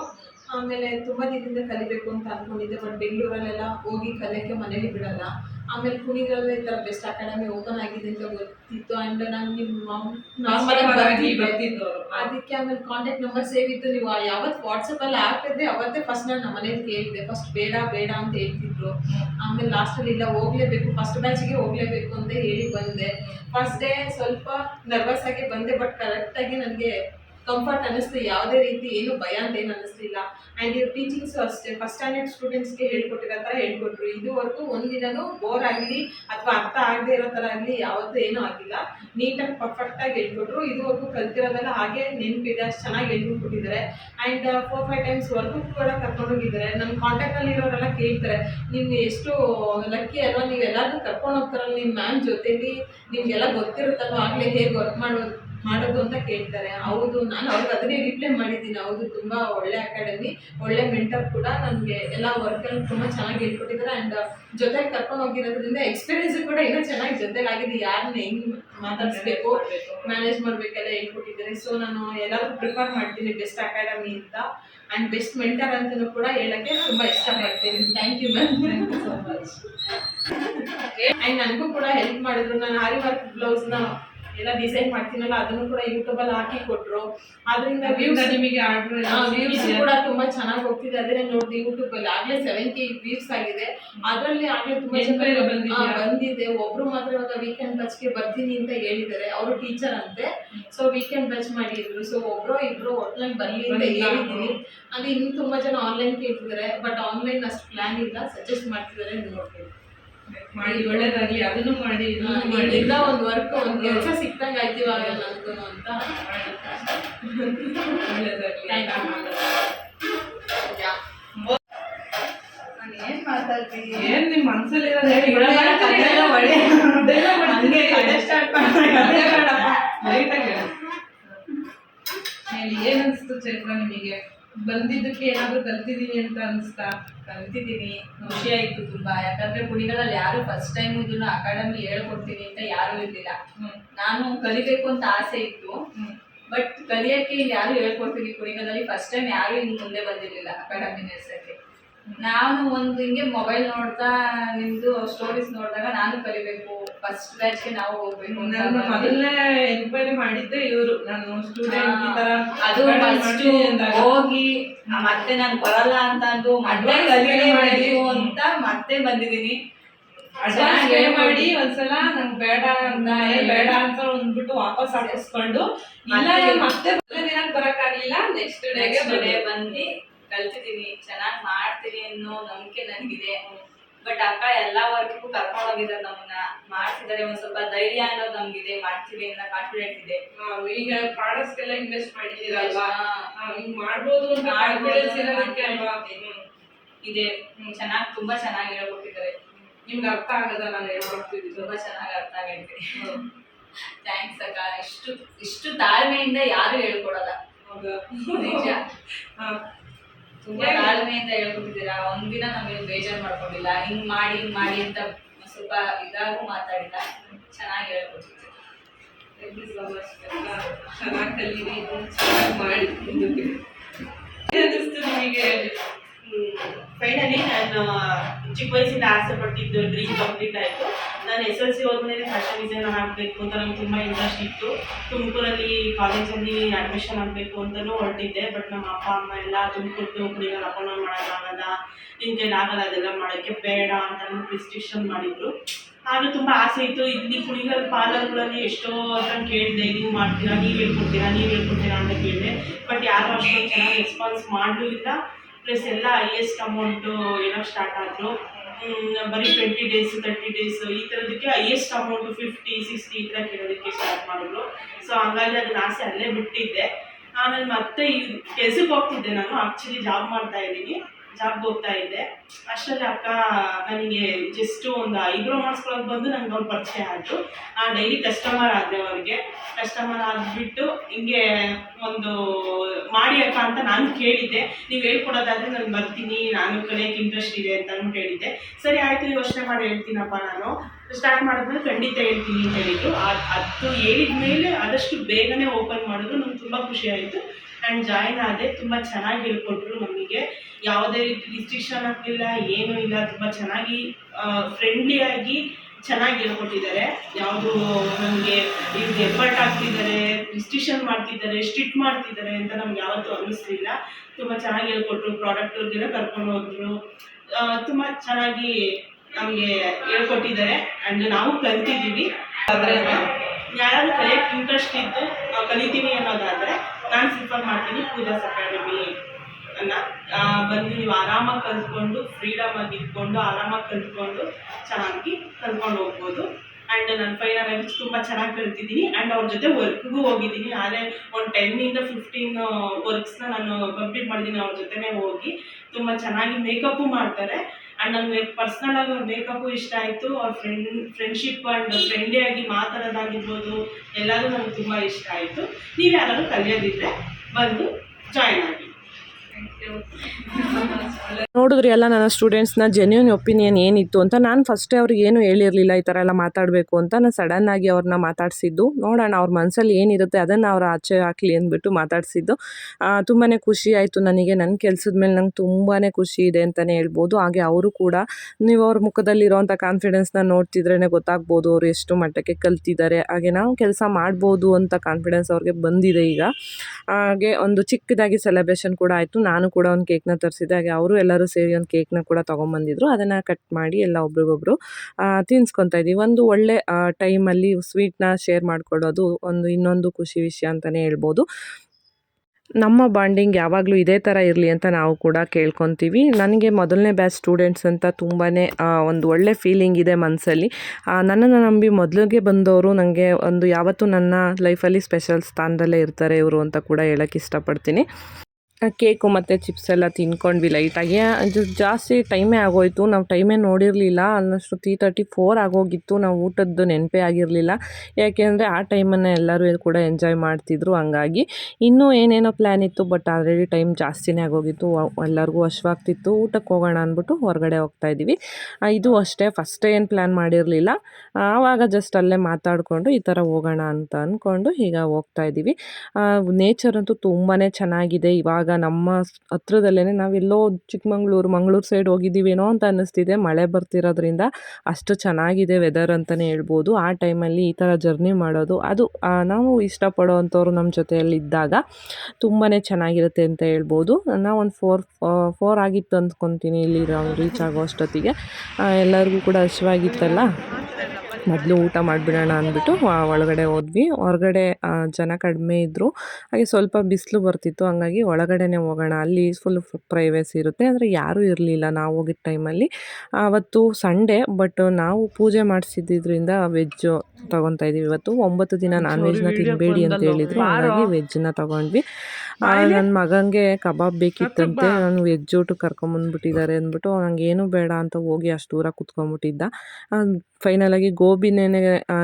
ಆಮೇಲೆ ತುಂಬ ದಿನದಿಂದ ಕಲಿಬೇಕು ಅಂತ ಅನ್ಕೊಂಡಿದ್ದೆ ಬಟ್ ಬೆಂಗಳೂರಲ್ಲೆಲ್ಲ ಹೋಗಿ ಕಲಿಯೋಕ್ಕೆ ಮನೇಲಿ ಬಿಡಲ್ಲ. ಆಮೇಲೆ ಕುಣಿಗಲ್ಲೇ ಈ ಥರ ಬೆಸ್ಟ್ ಅಕಾಡೆಮಿ ಓಪನ್ ಆಗಿದೆ ಅಂತ ಗೊತ್ತಿತ್ತು. ಆ್ಯಂಡ್ ನಾನು ನಿಮ್ಮ ಅದಕ್ಕೆ ಆಮೇಲೆ ಕಾಂಟ್ಯಾಕ್ಟ್ ನಂಬರ್ ಸೇವ್ ಇತ್ತು. ನೀವು ಯಾವತ್ತು ವಾಟ್ಸಪ್ಪಲ್ಲಿ ಹಾಕಿದ್ರೆ ಅವತ್ತೇ ಫಸ್ಟ್ ನಾನು ನಮ್ಮ ಮನೇಲಿ ಕೇಳಿದೆ. ಫಸ್ಟ್ ಬೇಡ ಬೇಡ ಅಂತ ಹೇಳ್ತಿದ್ರು. ಆಮೇಲೆ ಲಾಸ್ಟಲ್ಲಿ ಇಲ್ಲ ಹೋಗ್ಲೇಬೇಕು. ಫಸ್ಟ್ ಬ್ಯಾಚಿಗೆ ಹೋಗ್ಲೇಬೇಕು ಅಂತ ಹೇಳಿ ಬಂದೆ. ಫಸ್ಟ್ ಡೇ ಸ್ವಲ್ಪ ನರ್ವಸ್ ಆಗಿ ಬಂದೆ ಬಟ್ ಕರೆಕ್ಟಾಗಿ ನನಗೆ ಕಂಫರ್ಟ್ ಅನ್ನಿಸ್ತು, ಯಾವುದೇ ರೀತಿ ಏನು ಭಯ ಅಂತ ಏನು ಅನ್ನಿಸ್ಲಿಲ್ಲ. ಆ್ಯಂಡ್ ಇವ್ರ ಟೀಚಿಂಗ್ಸ್ ಅಷ್ಟೇ ಫಸ್ಟ್ ಸ್ಟ್ಯಾಂಡರ್ಡ್ ಸ್ಟೂಡೆಂಟ್ಸ್ಗೆ ಹೇಳ್ಕೊಟ್ಟಿರೋ ಥರ ಹೇಳ್ಕೊಟ್ರು. ಇದುವರೆಗೂ ಒಂದಿನನೂ ಬೋರ್ ಆಗಲಿ ಅಥವಾ ಅರ್ಥ ಆಗದೆ ಇರೋ ಥರ ಆಗಲಿ ಯಾವತ್ತೂ ಏನೂ ಆಗಿಲ್ಲ. ನೀಟಾಗಿ ಪರ್ಫೆಕ್ಟಾಗಿ ಹೇಳ್ಕೊಟ್ರು. ಇದುವರೆಗೂ ಕಲ್ತಿರೋದೆಲ್ಲ ಹಾಗೆ ನೆನಪಿದೆ, ಅಷ್ಟು ಚೆನ್ನಾಗಿ ಹೇಳ್ಕೊಟ್ಟಿದ್ದಾರೆ ಆ್ಯಂಡ್ ಫೋರ್ ಫೈವ್ ಟೈಮ್ಸ್ ವರ್ಗೂ ಕೂಡ ಕರ್ಕೊಂಡೋಗಿದ್ದಾರೆ. ನನ್ನ ಕಾಂಟ್ಯಾಕ್ಟಲ್ಲಿ ಇರೋರೆಲ್ಲ ಕೇಳ್ತಾರೆ, ನಿಮ್ಗೆ ಎಷ್ಟು ಲಕ್ಕಿ ಅಲ್ವಾ? ನೀವು ಎಲ್ಲಾದ್ರೂ ಕರ್ಕೊಂಡು ಹೋಗ್ತಾರಲ್ಲ ನಿಮ್ಮ ಮ್ಯಾಮ್ ಜೊತೆಲಿ? ನಿಮಗೆಲ್ಲ ಗೊತ್ತಿರುತ್ತಲ್ವ? ಆಗಲೇ ಹೇಗೆ ವರ್ಕ್ ಮಾಡೋದು ಮಾಡೋದು ಅಂತ ಕೇಳ್ತಾರೆ. ಹೌದು, ನಾನು ಅವ್ರಿಗೆ ಅದನ್ನೇ ರಿಪ್ಲೈ ಮಾಡಿದ್ದೀನಿ. ಹೌದು, ತುಂಬ ಒಳ್ಳೆ ಅಕಾಡೆಮಿ ಒಳ್ಳೆ ಮೆಂಟರ್ ಕೂಡ ನನಗೆ ಎಲ್ಲ ವರ್ಕಲ್ಲಿ ತುಂಬ ಚೆನ್ನಾಗಿ ಹೇಳ್ಕೊಟ್ಟಿದ್ದಾರೆ. ಆ್ಯಂಡ್ ಜೊತೆಗೆ ಕರ್ಕೊಂಡು ಹೋಗಿರೋದ್ರಿಂದ ಎಕ್ಸ್ಪೀರಿಯನ್ಸ್ ಕೂಡ ಇನ್ನೂ ಚೆನ್ನಾಗಿ ಜೊತೆಲಾಗಿದೆ. ಯಾರನ್ನ ಹೆಂಗೆ ಮಾತಾಡಿಸ್ಬೇಕು ಮ್ಯಾನೇಜ್ ಮಾಡಬೇಕೆಲ್ಲ ಹೇಳ್ಕೊಟ್ಟಿದ್ದಾರೆ. ಸೊ ನಾನು ಎಲ್ಲರೂ ಪ್ರಿಫರ್ ಮಾಡ್ತೀನಿ ಬೆಸ್ಟ್ ಅಕಾಡೆಮಿ ಅಂತ. ಆ್ಯಂಡ್ ಬೆಸ್ಟ್ ಮೆಂಟರ್ ಅಂತಲೂ ಕೂಡ ಹೇಳಕ್ಕೆ ತುಂಬ ಇಷ್ಟಪಡ್ತೀನಿ. Thank you ma'am thank you so much and ನನಗೂ ಕೂಡ ಹೆಲ್ಪ್ ಮಾಡಿದ್ರು. ನಾನು ಆರಿ ವರ್ಕ್ ಬ್ಲೌಸ್ನ ಎಲ್ಲ ಡಿಸೈನ್ ಮಾಡ್ತೀನಲ್ಲ ಅದನ್ನು ಕೂಡ ಯೂಟ್ಯೂಬಲ್ಲಿ ಹಾಕಿ ಕೊಟ್ಟರು ಅದರಿಂದ ವ್ಯೂಸ್ ನಿಮಗೆ ಆರ್ಡರ್ ವ್ಯೂಸ್ ಕೂಡ ತುಂಬಾ ಚೆನ್ನಾಗಿ ಹೋಗ್ತಿದೆ. ಅದನ್ನೇ ನೋಡಿದೆ ಯೂಟ್ಯೂಬ್ ಅಲ್ಲಿ. ಆಗ್ಲೇ ಸೆವೆನ್ ಕೆ ವ್ಯೂಸ್ ಆಗಿದೆ. ಅದರಲ್ಲಿ ಆಗ್ಲೇ ತುಂಬಾ? ಬಂದಿದೆ. ಒಬ್ರು ಮಾತ್ರ ಇವಾಗ ವೀಕೆಂಡ್ ಬ್ಯಾಚ್ಗೆ ಬರ್ತೀನಿ ಅಂತ ಹೇಳಿದ್ದಾರೆ. ಅವರು ಟೀಚರ್ ಅಂತೆ. ಸೊ ವೀಕೆಂಡ್ ಬಚ್ ಮಾಡಿದ್ರು. ಸೊ ಒಬ್ರು ಇಬ್ರು ಒಟ್ನಲ್ಲಿ ಬರ್ಲಿ ಅಂತ ಹೇಳಿದ್ದೀನಿ. ಅದು ಇನ್ನು ತುಂಬಾ ಜನ ಆನ್ಲೈನ್ ಕೇಳ್ತಿದ್ದಾರೆ. ಬಟ್ ಆನ್ಲೈನ್ ಅಷ್ಟು ಪ್ಲಾನ್ ಇಲ್ಲ. ಸಜೆಸ್ಟ್ ಮಾಡ್ತಿದ್ದಾರೆ ನೋಡ್ತೀನಿ. ಮಾಡಿ ಒಳ್ಳೇದಾಗ್ಲಿ ಅದನ್ನು ಮಾಡಿ ಇದನ್ನು ಮಾಡಿ. ಇಲ್ಲ ಒಂದು ವರ್ಕ್ ಒಂದು ಕೆಲಸ ಸಿಕ್ತಂಗೆ ಆಯ್ತು ಇವಾಗ ನನಗೂ ಅಂತ. ಏನ್ ನಿಮ್ ಮನ್ಸಲ್ಲಿ ಇರೋದ್ ಎಲ್ಲ ಹೇಳಿ ಏನ್ ಅನ್ಸ್ತು ಚೈತ್ರ ನಿಮಗೆ? ಬಂದಿದ್ದಕ್ಕೆ ಏನಾದರೂ ಕಲ್ತಿದ್ದೀನಿ ಅಂತ ಅನಿಸ್ತಾ? ಕಲ್ತಿದ್ದೀನಿ ಖುಷಿ ಆಯಿತು ತುಂಬಾ. ಯಾಕಂದ್ರೆ ಕುಡಿಗಳಲ್ಲಿ ಯಾರು ಫಸ್ಟ್ ಟೈಮ್ ಇದನ್ನ ಅಕಾಡೆಮಿ ಹೇಳ್ಕೊಡ್ತೀನಿ ಅಂತ ಯಾರು ಇರ್ಲಿಲ್ಲ. ನಾನು ಕಲಿಬೇಕು ಅಂತ ಆಸೆ ಇತ್ತು. ಬಟ್ ಕಲಿಯಕ್ಕೆ ಇಲ್ಲಿ ಯಾರು ಹೇಳ್ಕೊಡ್ತೀನಿ? ಕುಡಿಗಳಲ್ಲಿ ಫಸ್ಟ್ ಟೈಮ್ ಯಾರು ಇನ್ನು ಮುಂದೆ ಬಂದಿರಲಿಲ್ಲ ಅಕಾಡೆಮಿ ನಡೆಸೋಕ್ಕೆ. ನಾನು ಒಂದು ಹಿಂಗೆ ಮೊಬೈಲ್ ನೋಡ್ತಾ ನಿಮ್ದು ಸ್ಟೋರೀಸ್ ನೋಡಿದಾಗ ನಾನು ಕಲಿಬೇಕು. ಫಸ್ಟ್ ಬ್ಯಾಚ್ಗೆ ನಾವು ಹೋಗ್ಬೇಕು ಅಂತ ನಾನು ಬಂದೆ. ಮೊದಲನೇ ಎನ್ಕ್ವೈರಿ ಮಾಡಿದ್ದೆ ಇವರು ನಾನು ಸ್ಟೂಡೆಂಟ್ ಈ ತರ ಅದು ಫಸ್ಟ್. ಹೋಗಿ ಮತ್ತೆ ನಾನು ಬರಲ್ಲ ಅಂತ ಅಂದು ಮತ್ತೆ Advance ಕಲಿಯಬೇಕು ಮಾಡಿ. ಅಂತ ಮತ್ತೆ ಬಂದಿದ್ದೀನಿ ಅಡ್ವಾನ್ಸ್ ಮಾಡಿ ಒಂದ್ಸಲ ನಂಗೆ ಬೇಡ ಅಂತ ಬೇಡ ಅಂತ ಅಂದ್ಬಿಟ್ಟು ವಾಪಸ್ ಹಾಕಿಸ್ಕೊಂಡು ಇಲ್ಲ ಮತ್ತೆ- ಮೊದಲನೇ ದಿನ ಬರಕ್ಕಾಗ್ಲಿಲ್ಲ ನೆಕ್ಸ್ಟ್ ಡೇಗೆ ಡೇ ಬಂದು ಕಲ್ತಿದ್ದೀನಿ ಚೆನ್ನಾಗಿ ಮಾಡ್ತೀನಿ ಅನ್ನೋ ನಂಬಿಕೆ ನನಗಿದೆ ಬಟ್ ಅಕ್ಕ ಎಲ್ಲಾ ವರ್ಕ್ಗೂ ಕರ್ಕೊಂಡು ಹೋಗಿದ್ದಾರೆ ನಮ್ಮನ್ನ ಮಾಡ್ತಿದ್ದಾರೆ. ಒಂದ್ ಸ್ವಲ್ಪ ಧೈರ್ಯ ಅನ್ನೋದು ನಮ್ಗಿದೆ. ಮಾಡ್ತೀವಿ ಅನ್ನೋ ಕಾನ್ಫಿಡೆಂಟ್ ಇದೆ. ಈಗ ಪ್ರಾಡಕ್ಟ್ಸ್ಗೆಲ್ಲ ಇನ್ವೆಸ್ಟ್ ಮಾಡಿದ್ದೀರಲ್ವಾ? ಹಿಂಗ್ ಮಾಡ್ಬೋದು ಅಂತ ಕಾನ್ಫಿಡೆನ್ಸ್ ಇರೋದಕ್ಕೆ ಅಲ್ವಾ? ಇದೆ. ಚೆನ್ನಾಗಿ ತುಂಬಾ ಚೆನ್ನಾಗಿ ಹೇಳ್ಕೊಟ್ಟಿದ್ದಾರೆ. ನಿಮ್ಗೆ ಅರ್ಥ ಆಗದ ನಾನು ಹೇಳ್ಕೊಡ್ತೀನಿ ತುಂಬಾ ಚೆನ್ನಾಗಿ ಅರ್ಥ ಆಗೈತೆ. ಥ್ಯಾಂಕ್ಸ್ ಅಕ್ಕ. ಇಷ್ಟು ಇಷ್ಟು ತಾಳ್ಮೆಯಿಂದ ಯಾರು ಹೇಳ್ಕೊಡಲ್ಲ. ಹೌದಾ? ನಿಜ. ಹಾ. ತುಂಬಾ ತಾಳ್ಮೆಯಿಂದ ಹೇಳ್ಕೊಟ್ಟಿದ್ದೀರಾ? ಒಂದಿನ ನಮಗೆ ಬೇಜಾರು ಮಾಡ್ಕೊಂಡಿಲ್ಲ. ಹಿಂಗ್ ಮಾಡಿ ಹಿಂಗ್ ಮಾಡಿ ಅಂತ ಸ್ವಲ್ಪ ಇದಾಗೂ ಮಾತಾಡಿಲ್ಲ. ಚೆನ್ನಾಗಿ ಹೇಳ್ಕೊಟ್ಟಿದ್ದೀರಾ ಚೆನ್ನಾಗಿ ಮಾಡಿ. ಫೈನಲಿ ನಾನು ಚಿಕ್ಕ ವಯಸ್ಸಿಂದ ಆಸೆ ಪಟ್ಟಿದ್ದು ಡ್ರೀಮ್ ಕಂಪ್ಲೀಟ್ ಆಯಿತು. ನಾನು ಎಸ್ ಎಲ್ ಸಿ ಹೋದ್ಮೇಲೆ ಫ್ಯಾಷನ್ ಡಿಸೈನರ್ ಆಗಬೇಕು ಅಂತ ನಂಗೆ ತುಂಬ ಇಂಟ್ರೆಸ್ಟ್ ಇತ್ತು. ತುಮಕೂರಲ್ಲಿ ಕಾಲೇಜಲ್ಲಿ ಅಡ್ಮಿಷನ್ ಆಗಬೇಕು ಅಂತಲೂ ಹೊರಟಿದ್ದೆ ಬಟ್ ನಮ್ಮ ಅಪ್ಪ, ಅಮ್ಮ ಎಲ್ಲ ತುಮಕೂರು ಹುಡುಗರು ಅಪ್ ಡೌನ್ ಮಾಡೋಕ್ಕಾಗಲ್ಲ ನಿನ್ನ ಕೈಲಿ ಆಗಲ್ಲ ಅದೆಲ್ಲ ಮಾಡೋಕ್ಕೆ ಬೇಡ ಅಂತ ರಿಸ್ಟ್ರಿಕ್ಷನ್ ಮಾಡಿದ್ರು. ಆದರೂ ತುಂಬ ಆಸೆ ಇತ್ತು, ಇಲ್ಲಿ ಕುಣಿಗಲ್ ಪಾರ್ಲರ್ಗಳಲ್ಲಿ ಎಷ್ಟೋ ಹತ್ರ ಕೇಳಿದೆ, ನೀವು ಮಾಡ್ತೀರಾ, ನೀವು ಹೇಳ್ಕೊಡ್ತೀರಾ ನೀವು ಹೇಳ್ಕೊಡ್ತೀರಾ ಅಂತ ಕೇಳಿದೆ. ಬಟ್ ಯಾರೂ ಅಷ್ಟೊಂದು ಚೆನ್ನಾಗಿ ರೆಸ್ಪಾನ್ಸ್ ಮಾಡಲೂ ಇಲ್ಲ ಪ್ಲಸ್ ಎಲ್ಲ ಹೈಯೆಸ್ಟ್ ಅಮೌಂಟು ಏನೋ ಸ್ಟಾರ್ಟ್ ಆದರು. ಬರೀ ಟ್ವೆಂಟಿ ಡೇಸ್ ತರ್ಟಿ ಡೇಸ್ ಈ ಥರದಕ್ಕೆ ಹೈಯೆಸ್ಟ್ ಅಮೌಂಟ್ ಫಿಫ್ಟಿ ಸಿಕ್ಸ್ಟಿ ಈ ಥರ ಕೇಳೋದಕ್ಕೆ ಸ್ಟಾರ್ಟ್ ಮಾಡಿದ್ರು. ಸೊ ಹಂಗಾಗಿ ಅದನ್ನ ಆಸೆ ಅಲ್ಲೇ ಬಿಟ್ಟಿದ್ದೆ. ಆಮೇಲೆ ಮತ್ತೆ ಈ ಕೆಲ್ಸಕ್ಕೆ ಹೋಗ್ತಿದ್ದೆ ನಾನು. ಆ್ಯಕ್ಚುಲಿ ಜಾಬ್ ಮಾಡ್ತಾ ಇದ್ದೀನಿ. ಜಾಬ್ಗೆ ಹೋಗ್ತಾ ಇದ್ದೆ. ಅಷ್ಟರಲ್ಲಿ ಅಕ್ಕ ನನಗೆ ಜಸ್ಟ್ ಒಂದು ಐಬ್ರೋ ಮಾಡಿಸ್ಕೊಳಕ್ಕೆ ಬಂದು ನಂಗೆ ಅವ್ರು ಪರಿಚಯ ಆಯಿತು ಆ ಡೈಲಿ ಕಸ್ಟಮರ್ ಆದೆ ಅವ್ರಿಗೆ. ಕಸ್ಟಮರ್ ಆಗಿಬಿಟ್ಟು ಹಿಂಗೆ ಒಂದು ಮಾಡಿ ಅಕ್ಕ ಅಂತ ನಾನು ಕೇಳಿದ್ದೆ. ನೀವು ಹೇಳ್ಕೊಡೋದಾದ್ರೆ ನಾನು ಬರ್ತೀನಿ, ನಾನು ಕಲಿಯೋಕ್ಕೆ ಇಂಟ್ರೆಸ್ಟ್ ಇದೆ ಅಂತ ಅಂದ್ಬಿಟ್ಟು ಹೇಳಿದ್ದೆ. ಸರಿ, ಆಯಿತು ಯೋಚನೆ ಮಾಡಿ ಹೇಳ್ತೀನಪ್ಪ ನಾನು. ಸ್ಟಾರ್ಟ್ ಮಾಡಿದ್ಮೇಲೆ ಖಂಡಿತ ಹೇಳ್ತೀನಿ ಅಂತ ಹೇಳಿದ್ರು. ಅದು ಅದು ಹೇಳಿದ ಮೇಲೆ ಆದಷ್ಟು ಬೇಗನೆ ಓಪನ್ ಮಾಡಿದ್ರು. ನಂಗೆ ತುಂಬ ಖುಷಿ ಆಯಿತು. ಆ್ಯಂಡ್ ಜಾಯಿನ್ ಆದೆ ತುಂಬ ಚೆನ್ನಾಗಿ ಹೇಳ್ಕೊಟ್ರು ನಮಗೆ. ಯಾವುದೇ ರೀತಿ ರಿಸ್ಟ್ರಿಕ್ಷನ್ ಆಗಲಿಲ್ಲ, ಏನೂ ಇಲ್ಲ, ತುಂಬ ಚೆನ್ನಾಗಿ ಫ್ರೆಂಡ್ಲಿ ಆಗಿ ಚೆನ್ನಾಗಿ ಹೇಳ್ಕೊಟ್ಟಿದ್ದಾರೆ. ಯಾವುದು ನಮಗೆ ಇದು ಎಫರ್ಟ್ ಆಗ್ತಿದ್ದಾರೆ ರಿಸ್ಟ್ರಿಕ್ಷನ್ ಮಾಡ್ತಿದ್ದಾರೆ ಸ್ಟ್ರಿಕ್ಟ್ ಮಾಡ್ತಿದ್ದಾರೆ ಅಂತ ನಮ್ಗೆ ಯಾವತ್ತೂ ಅನ್ನಿಸ್ಲಿಲ್ಲ. ತುಂಬ ಚೆನ್ನಾಗಿ ಹೇಳ್ಕೊಟ್ರು ಪ್ರಾಡಕ್ಟ್ಗಳಿಗೆಲ್ಲ ಕರ್ಕೊಂಡು ಹೋದ್ರು. ತುಂಬ ಚೆನ್ನಾಗಿ ನಮಗೆ ಹೇಳ್ಕೊಟ್ಟಿದ್ದಾರೆ. ಆ್ಯಂಡ್ ನಾವು ಕಲ್ತಿದ್ದೀವಿ. ಆದರೆ ಯಾರಾದ್ರೂ ಕಲಿಯೋಕ್ಕೆ ಇಂಟ್ರೆಸ್ಟ್ ಇದ್ದು ನಾವು ಕಲಿತೀವಿ ಅನ್ನೋದಾದರೆ ನಾನು ಪ್ರಿಫರ್ ಮಾಡ್ತೀನಿ ಪೂಜಾಸ್ ಅಕಾಡೆಮಿ ಅನ್ನ. ಬಂದು ನೀವು ಆರಾಮಾಗಿ ಕಲ್ತ್ಕೊಂಡು ಫ್ರೀಡಮ್ ಆಗಿ ಇಟ್ಕೊಂಡು ಆರಾಮಾಗಿ ಕಲ್ತ್ಕೊಂಡು ಚೆನ್ನಾಗಿ ಕಲ್ತ್ಕೊಂಡು ಹೋಗ್ಬೋದು. ಆ್ಯಂಡ್ ನಾನು ಫೈನಲ್ ಆಗಿ ತುಂಬ ಚೆನ್ನಾಗಿ ಕಲ್ತಿದ್ದೀನಿ. ಆ್ಯಂಡ್ ಅವ್ರ ಜೊತೆ ವರ್ಕ್ಗೂ ಹೋಗಿದ್ದೀನಿ. ಆದರೆ ಒಂದು ಟೆನ್ನಿಂದ ಫಿಫ್ಟೀನ್ ವರ್ಕ್ಸ್ನ ನಾನು ಕಂಪ್ಲೀಟ್ ಮಾಡಿದ್ದೀನಿ ಅವ್ರ ಜೊತೆನೇ ಹೋಗಿ. ತುಂಬ ಚೆನ್ನಾಗಿ ಮೇಕಪ್ಪು ಮಾಡ್ತಾರೆ. ಆ್ಯಂಡ್ ನನಗೆ ಪರ್ಸ್ನಲ್ ಆಗಿ ಅವ್ರ ಇಷ್ಟ ಆಯಿತು. ಅವ್ರ ಫ್ರೆಂಡ್ ಫ್ರೆಂಡ್ಶಿಪ್ ಅಂಡ್ ಆ್ಯಂಡ್ ಫ್ರೆಂಡ್ಲಿಯಾಗಿ ಮಾತಾಡೋದಾಗಿರ್ಬೋದು ಎಲ್ಲದೂ ನನಗೆ ತುಂಬ ಇಷ್ಟ ಆಯಿತು. ನೀವು ಯಾರಾದರೂ ಕಲಿಯೋದಿದ್ರೆ ಬಂದು ಜಾಯ್ನ್ ಆಗಿ. ನೋಡಿದ್ರಿ ಎಲ್ಲ ನನ್ನ ಸ್ಟೂಡೆಂಟ್ಸ್ನ ಜೆನ್ಯೂನ್ ಒಪಿನಿಯನ್ ಏನಿತ್ತು ಅಂತ. ನಾನು ಫಸ್ಟೇ ಅವ್ರಿಗೆ ಏನು ಹೇಳಿರಲಿಲ್ಲ ಈ ಥರ ಎಲ್ಲ ಮಾತಾಡಬೇಕು ಅಂತ. ನಾನು ಸಡನ್ನಾಗಿ ಅವ್ರನ್ನ ಮಾತಾಡಿಸಿದ್ದು. ನೋಡೋಣ ಅವ್ರ ಮನಸ್ಸಲ್ಲಿ ಏನಿರುತ್ತೆ ಅದನ್ನು ಅವ್ರ ಆಚೆ ಹಾಕಲಿ ಅಂದ್ಬಿಟ್ಟು ಮಾತಾಡಿಸಿದ್ದು. ತುಂಬಾ ಖುಷಿ ಆಯಿತು ನನಗೆ. ನನ್ನ ಕೆಲಸದ ಮೇಲೆ ನಂಗೆ ತುಂಬಾ ಖುಷಿ ಇದೆ ಅಂತಲೇ ಹೇಳ್ಬೋದು. ಹಾಗೆ ಅವರು ಕೂಡ ನೀವು ಅವ್ರ ಮುಖದಲ್ಲಿರೋಂಥ ಕಾನ್ಫಿಡೆನ್ಸ್ನ ನೋಡ್ತಿದ್ರೇ ಗೊತ್ತಾಗ್ಬೋದು ಅವರು ಎಷ್ಟು ಮಟ್ಟಕ್ಕೆ ಕಲ್ತಿದ್ದಾರೆ. ಹಾಗೆ ನಾವು ಕೆಲಸ ಮಾಡ್ಬೋದು ಅಂತ ಕಾನ್ಫಿಡೆನ್ಸ್ ಅವ್ರಿಗೆ ಬಂದಿದೆ ಈಗ. ಹಾಗೆ ಒಂದು ಚಿಕ್ಕದಾಗಿ ಸೆಲೆಬ್ರೇಷನ್ ಕೂಡ ಆಯಿತು. ನಾನು ಕೂಡ ಒಂದು ಕೇಕ್ನ ತರಿಸಿದ್ದೆ. ಹಾಗೆ ಅವರು ಎಲ್ಲರೂ ಸೇರಿ ಒಂದು ಕೇಕ್ನ ಕೂಡ ತೊಗೊಂಬಂದಿದ್ರು. ಅದನ್ನು ಕಟ್ ಮಾಡಿ ಎಲ್ಲ ಒಬ್ರಿಗೊಬ್ರು ತಿನ್ಸ್ಕೊತಾ ಇದ್ದೀವಿ ಒಂದು ಒಳ್ಳೆ ಟೈಮಲ್ಲಿ ಸ್ವೀಟ್ನ ಶೇರ್ ಮಾಡ್ಕೊಳ್ಳೋದು ಒಂದು ಇನ್ನೊಂದು ಖುಷಿ ವಿಷಯ ಅಂತಲೇ ಹೇಳ್ಬೋದು. ನಮ್ಮ ಬಾಂಡಿಂಗ್ ಯಾವಾಗಲೂ ಇದೇ ಥರ ಇರಲಿ ಅಂತ ನಾವು ಕೂಡ ಕೇಳ್ಕೊತೀವಿ. ನನಗೆ ಮೊದಲನೇ ಬ್ಯಾಚ್ ಸ್ಟೂಡೆಂಟ್ಸ್ ಅಂತ ತುಂಬಾ ಒಂದು ಒಳ್ಳೆ ಫೀಲಿಂಗ್ ಇದೆ ಮನಸ್ಸಲ್ಲಿ ನನ್ನನ್ನು ನಂಬಿ ಮೊದಲಿಗೆ ಬಂದವರು ನನಗೆ ಒಂದು ಯಾವತ್ತೂ ನನ್ನ ಲೈಫಲ್ಲಿ ಸ್ಪೆಷಲ್ ಸ್ಥಾನದಲ್ಲೇ ಇರ್ತಾರೆ ಇವರು ಅಂತ ಕೂಡ ಹೇಳೋಕ್ಕೆ ಇಷ್ಟಪಡ್ತೀನಿ. ಕೇಕು ಮತ್ತು ಚಿಪ್ಸ್ ಎಲ್ಲ ತಿನ್ಕೊಂಡ್ವಿ ಲೈಟಾಗಿ ಅದು ಜಾಸ್ತಿ ಟೈಮೇ ಆಗೋಯಿತು. ನಾವು ಟೈಮೇ ನೋಡಿರಲಿಲ್ಲ. ಆಲ್ಮೋಸ್ಟ್ ತ್ರೀ ತರ್ಟಿ ಫೋರ್ ಆಗೋಗಿತ್ತು. ನಾವು ಊಟದ್ದು ನೆನಪೇ ಆಗಿರಲಿಲ್ಲ. ಯಾಕೆಂದರೆ ಆ ಟೈಮನ್ನು ಎಲ್ಲರೂ ಕೂಡ ಎಂಜಾಯ್ ಮಾಡ್ತಿದ್ರು ಹಂಗಾಗಿ. ಇನ್ನೂ ಏನೇನೋ ಪ್ಲ್ಯಾನ್ ಇತ್ತು ಬಟ್ ಆಲ್ರೆಡಿ ಟೈಮ್ ಜಾಸ್ತಿನೇ ಆಗೋಗಿತ್ತು. ಎಲ್ಲರಿಗೂ ಹಶ್ವಾಗ್ತಿತ್ತು ಊಟಕ್ಕೆ ಹೋಗೋಣ ಅಂದ್ಬಿಟ್ಟು ಹೊರಗಡೆ ಹೋಗ್ತಾ ಇದ್ದೀವಿ. ಇದು ಅಷ್ಟೇ. ಫಸ್ಟ್ ಏನು ಪ್ಲ್ಯಾನ್ ಮಾಡಿರಲಿಲ್ಲ. ಆವಾಗ ಜಸ್ಟ್ ಅಲ್ಲೇ ಮಾತಾಡಿಕೊಂಡು ಈ ಥರ ಹೋಗೋಣ ಅಂತ ಅಂದ್ಕೊಂಡು ಈಗ ಹೋಗ್ತಾ ಇದ್ದೀವಿ. ನೇಚರ್ ಅಂತೂ ತುಂಬಾ ಚೆನ್ನಾಗಿದೆ. ಇವಾಗ ನಮ್ಮ ಹತ್ರದಲ್ಲೇ ನಾವೆಲ್ಲೋ ಚಿಕ್ಕಮಂಗ್ಳೂರು, ಮಂಗಳೂರು ಸೈಡ್ ಹೋಗಿದ್ದೀವೇನೋ ಅಂತ ಅನ್ನಿಸ್ತಿದೆ. ಮಳೆ ಬರ್ತಿರೋದ್ರಿಂದ ಅಷ್ಟು ಚೆನ್ನಾಗಿದೆ ವೆದರ್ ಅಂತಲೇ ಹೇಳ್ಬೋದು. ಆ ಟೈಮಲ್ಲಿ ಈ ಥರ ಜರ್ನಿ ಮಾಡೋದು, ಅದು ನಾವು ಇಷ್ಟಪಡೋ ಅಂಥವ್ರು ನಮ್ಮ ಜೊತೆಯಲ್ಲಿ ಇದ್ದಾಗ ತುಂಬಾ ಚೆನ್ನಾಗಿರುತ್ತೆ ಅಂತ ಹೇಳ್ಬೋದು. ನಾವು ಒಂದು ಫೋರ್ ಫೋರ್ ಆಗಿತ್ತು ಅಂದ್ಕೊತೀನಿ, ಇಲ್ಲಿ ರೀಚ್ ಆಗೋ ಅಷ್ಟೊತ್ತಿಗೆ. ಎಲ್ಲರಿಗೂ ಕೂಡ ಹಸಿವಾಗಿತ್ತಲ್ಲ? ಮೊದಲು ಊಟ ಮಾಡಿಬಿಡೋಣ ಅಂದ್ಬಿಟ್ಟು ಒಳಗಡೆ ಹೋದ್ವಿ. ಹೊರಗಡೆ ಜನ ಕಡಿಮೆ ಇದ್ದರು ಹಾಗೆ ಸ್ವಲ್ಪ ಬಿಸಿಲು ಬರ್ತಿತ್ತು, ಹಂಗಾಗಿ ಒಳಗಡೆನೇ ಹೋಗೋಣ. ಅಲ್ಲಿ ಫುಲ್ ಪ್ರೈವೇಸಿ ಇರುತ್ತೆ. ಅಂದರೆ ಯಾರೂ ಇರಲಿಲ್ಲ ನಾವು ಹೋಗಿದ್ದ ಟೈಮಲ್ಲಿ ಆವತ್ತು ಸಂಡೇ ಬಟ್ ನಾವು ಪೂಜೆ ಮಾಡಿಸಿದ್ದರಿಂದ ವೆಜ್ಜು ತಗೊತಾ ಇದೀವಿ. ಇವತ್ತು ಒಂಬತ್ತು ದಿನ ನಾನ್ ವೆಜ್ನ ತಿನ್ನಬೇಡಿ ಅಂತ ಹೇಳಿದ್ರು ಹಾಗಾಗಿ ವೆಜ್ನ ತಗೊಂಡ್ವಿ. ನನ್ನ ಮಗನಿಗೆ ಕಬಾಬ್ ಬೇಕಿತ್ತಂತೆ. ನಾನು ವೆಜ್ ಊಟಕ್ಕೆ ಕರ್ಕೊಂಬಂದ್ಬಿಟ್ಟಿದ್ದಾರೆ ಅಂದ್ಬಿಟ್ಟು ನಂಗೆ ಏನು ಬೇಡ ಅಂತ ಹೋಗಿ ಅಷ್ಟು ದೂರ ಕುತ್ಕೊಂಡ್ಬಿಟ್ಟಿದ್ದ. ಫೈನಲಾಗಿ ಗೋಬಿನೇ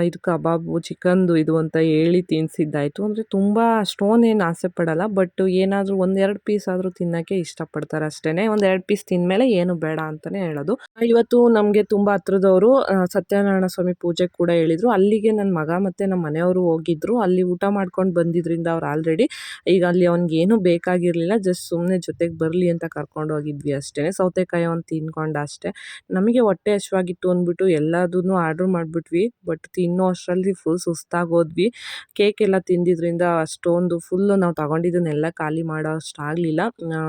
ಇದು ಕಬಾಬು ಚಿಕನ್ದು ಇದು ಅಂತ ಹೇಳಿ ತಿನ್ನಿಸಿದ್ದಾಯಿತು ಅಂದರೆ ತುಂಬ ಅಷ್ಟೊಂದೇನು ಆಸೆ ಪಡಲ್ಲ. ಬಟ್ ಏನಾದರೂ ಒಂದೆರಡು ಪೀಸ್ ಆದರೂ ತಿನ್ನೋಕ್ಕೆ ಇಷ್ಟಪಡ್ತಾರೆ ಅಷ್ಟೇ ಒಂದೆರಡು ಪೀಸ್ ತಿಂದಮೇಲೆ ಏನು ಬೇಡ ಅಂತಲೇ ಹೇಳೋದು. ಇವತ್ತು ನಮಗೆ ತುಂಬ ಹತ್ರದವರು ಆ, ಸತ್ಯನಾರಾಯಣ ಸ್ವಾಮಿ ಪೂಜೆ ಕೂಡ ಹೇಳಿದರು. ಅಲ್ಲಿಗೆ ನನ್ನ ಮಗ ಮತ್ತು ನಮ್ಮ ಮನೆಯವರು ಹೋಗಿದ್ರು. ಅಲ್ಲಿ ಊಟ ಮಾಡ್ಕೊಂಡು ಬಂದಿದ್ದರಿಂದ ಅವ್ರು ಆಲ್ರೆಡಿ ಈಗ ಅಲ್ಲಿ ಅವ್ನಿಗೆ ಏನೂ ಬೇಕಾಗಿರಲಿಲ್ಲ. ಜಸ್ಟ್ ಸುಮ್ಮನೆ ಜೊತೆಗೆ ಬರಲಿ ಅಂತ ಕರ್ಕೊಂಡು ಹೋಗಿದ್ವಿ ಅಷ್ಟೇ ಸೌತೆಕಾಯಿ ಅವ್ನು ತಿನ್ಕೊಂಡು ಅಷ್ಟೇ. ನಮಗೆ ಹೊಟ್ಟೆ ಹಶ್ವಾಗಿತ್ತು ಅಂದ್ಬಿಟ್ಟು ಎಲ್ಲದೂ ಆರ್ಡ್ರ್ ಮಾಡಿಬಿಟ್ವಿ. ಬಟ್ ತಿನ್ನೋ ಅಷ್ಟರಲ್ಲಿ ಫುಲ್ ಸುಸ್ತಾಗೋದ್ವಿ. ಕೇಕ್ ಎಲ್ಲ ತಿಂದಿದ್ರಿಂದ ಅಷ್ಟೊಂದು ಫುಲ್ಲು ನಾವು ತಗೊಂಡಿದ್ದನ್ನೆಲ್ಲ ಖಾಲಿ ಮಾಡೋ ಅಷ್ಟಾಗಲಿಲ್ಲ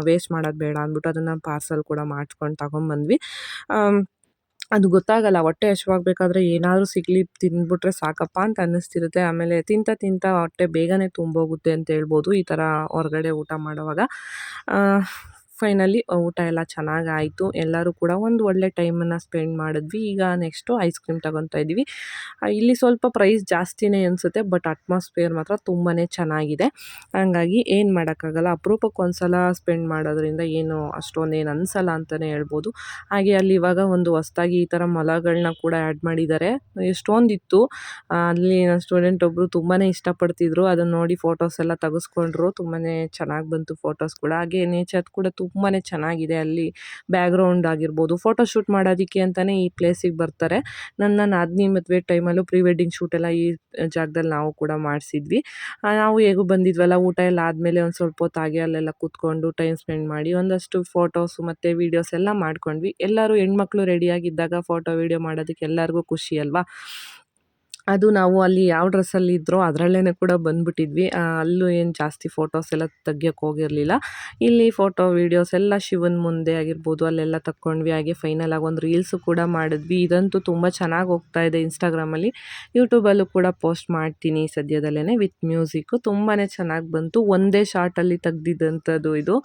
ವೇಸ್ಟ್ ಮಾಡೋದು ಬೇಡ ಅಂದ್ಬಿಟ್ಟು ಅದನ್ನು ಪಾರ್ಸಲ್ ಕೂಡ ಮಾಡ್ಕೊಂಡು ತಗೊಂಬಂದ್ವಿ. ಅದು ಗೊತ್ತಾಗಲ್ಲ, ಹೊಟ್ಟೆ ಹಶ್ವಾಗಬೇಕಾದ್ರೆ ಏನಾದರೂ ಸಿಗಲಿ, ತಿಂದ್ಬಿಟ್ರೆ ಸಾಕಪ್ಪ ಅಂತ ಅನ್ನಿಸ್ತಿರುತ್ತೆ. ಆಮೇಲೆ ತಿಂತ ತಿಂತ ಹೊಟ್ಟೆ ಬೇಗನೆ ತುಂಬೋಗುತ್ತೆ ಅಂತ ಹೇಳ್ಬೋದು ಈ ಥರ ಹೊರಗಡೆ ಊಟ ಮಾಡೋವಾಗ. ಫೈನಲಿ ಊಟ ಎಲ್ಲ ಚೆನ್ನಾಗಾಯಿತು. ಎಲ್ಲರೂ ಕೂಡ ಒಂದು ಒಳ್ಳೆ ಟೈಮನ್ನು ಸ್ಪೆಂಡ್ ಮಾಡಿದ್ವಿ. ಈಗ ನೆಕ್ಸ್ಟು ಐಸ್ ಕ್ರೀಮ್ ತಗೊತಾ ಇದ್ದೀವಿ. ಇಲ್ಲಿ ಸ್ವಲ್ಪ ಪ್ರೈಸ್ ಜಾಸ್ತಿನೇ ಅನಿಸುತ್ತೆ, ಬಟ್ ಅಟ್ಮಾಸ್ಫಿಯರ್ ಮಾತ್ರ ತುಂಬಾ ಚೆನ್ನಾಗಿದೆ. ಹಂಗಾಗಿ ಏನು ಮಾಡೋಕ್ಕಾಗಲ್ಲ, ಅಪರೂಪಕ್ಕೆ ಒಂದು ಸಲ ಸ್ಪೆಂಡ್ ಮಾಡೋದ್ರಿಂದ ಏನು ಅಷ್ಟೊಂದೇನು ಅನಿಸಲ್ಲ ಅಂತಲೇ ಹೇಳ್ಬೋದು. ಹಾಗೆ ಅಲ್ಲಿ ಇವಾಗ ಒಂದು ಹೊಸ್ದಾಗಿ ಈ ಥರ ಮೊಲಗಳನ್ನ ಕೂಡ ಆ್ಯಡ್ ಮಾಡಿದ್ದಾರೆ. ಎಷ್ಟೊಂದಿತ್ತು. ಅಲ್ಲಿ ನನ್ನ ಸ್ಟೂಡೆಂಟ್ ಒಬ್ಬರು ತುಂಬಾ ಇಷ್ಟಪಡ್ತಿದ್ರು. ಅದನ್ನು ನೋಡಿ ಫೋಟೋಸ್ ಎಲ್ಲ ತೆಗೆಸ್ಕೊಂಡ್ರು. ತುಂಬಾ ಚೆನ್ನಾಗಿ ಬಂತು ಫೋಟೋಸ್ ಕೂಡ. ಹಾಗೆ ನೇಚರ್ ಕೂಡ ತುಂಬಾ ಚೆನ್ನಾಗಿದೆ. ಅಲ್ಲಿ ಬ್ಯಾಗ್ರೌಂಡ್ ಆಗಿರ್ಬೋದು ಫೋಟೋಶೂಟ್ ಮಾಡೋದಕ್ಕೆ ಅಂತಲೇ ಈ ಪ್ಲೇಸಿಗೆ ಬರ್ತಾರೆ. ನನ್ನ ನಾದಿನಿ ಮದುವೆ ಟೈಮಲ್ಲೂ ಪ್ರೀ ವೆಡ್ಡಿಂಗ್ ಎಲ್ಲ ಈ ಜಾಗದಲ್ಲಿ ನಾವು ಕೂಡ ಮಾಡಿಸಿದ್ವಿ. ನಾವು ಹೇಗೂ ಬಂದಿದ್ವಲ್ಲ, ಊಟ ಎಲ್ಲ ಆದಮೇಲೆ ಒಂದು ಸ್ವಲ್ಪ ಹೊತ್ತು ಹಾಗೆ ಅಲ್ಲೆಲ್ಲ ಕೂತ್ಕೊಂಡು ಟೈಮ್ ಸ್ಪೆಂಡ್ ಮಾಡಿ ಒಂದಷ್ಟು ಫೋಟೋಸು ಮತ್ತು ವೀಡಿಯೋಸ್ ಎಲ್ಲ ಮಾಡ್ಕೊಂಡ್ವಿ. ಎಲ್ಲರೂ ಹೆಣ್ಮಕ್ಳು ರೆಡಿಯಾಗಿದ್ದಾಗ ಫೋಟೋ, ವೀಡಿಯೋ ಮಾಡೋದಕ್ಕೆ ಎಲ್ಲರಿಗೂ ಖುಷಿ ಅಲ್ವಾ? ಅದು ನಾವು ಅಲ್ಲಿ ಯಾವ ಡ್ರೆಸ್ಸಲ್ಲಿ ಇದ್ದರೋ ಅದರಲ್ಲೇ ಕೂಡ ಬಂದ್ಬಿಟ್ಟಿದ್ವಿ. ಅಲ್ಲೂ ಏನು ಜಾಸ್ತಿ ಫೋಟೋಸ್ ಎಲ್ಲ ತೆಗಿಯೋಕ್ಕೆ ಹೋಗಿರಲಿಲ್ಲ. ಇಲ್ಲಿ ಫೋಟೋ ವೀಡಿಯೋಸ್ ಎಲ್ಲ ಶಿವನ ಮುಂದೆ ಆಗಿರ್ಬೋದು, ಅಲ್ಲೆಲ್ಲ ತಕ್ಕೊಂಡ್ವಿ. ಹಾಗೆ ಫೈನಲ್ ಆಗಿ ಒಂದು ರೀಲ್ಸು ಕೂಡ ಮಾಡಿದ್ವಿ. ಇದಂತೂ ತುಂಬ ಚೆನ್ನಾಗಿ ಹೋಗ್ತಾ ಇದೆ ಇನ್ಸ್ಟಾಗ್ರಾಮಲ್ಲಿ ಯೂಟ್ಯೂಬಲ್ಲೂ ಕೂಡ ಪೋಸ್ಟ್ ಮಾಡ್ತೀನಿ ಸದ್ಯದಲ್ಲೇ ವಿತ್ ಮ್ಯೂಸಿಕ್ಕು ತುಂಬಾ ಚೆನ್ನಾಗಿ ಬಂತು. ಒಂದೇ ಶಾರ್ಟಲ್ಲಿ ತೆಗ್ದಿದ್ದಂಥದ್ದು ಇದು.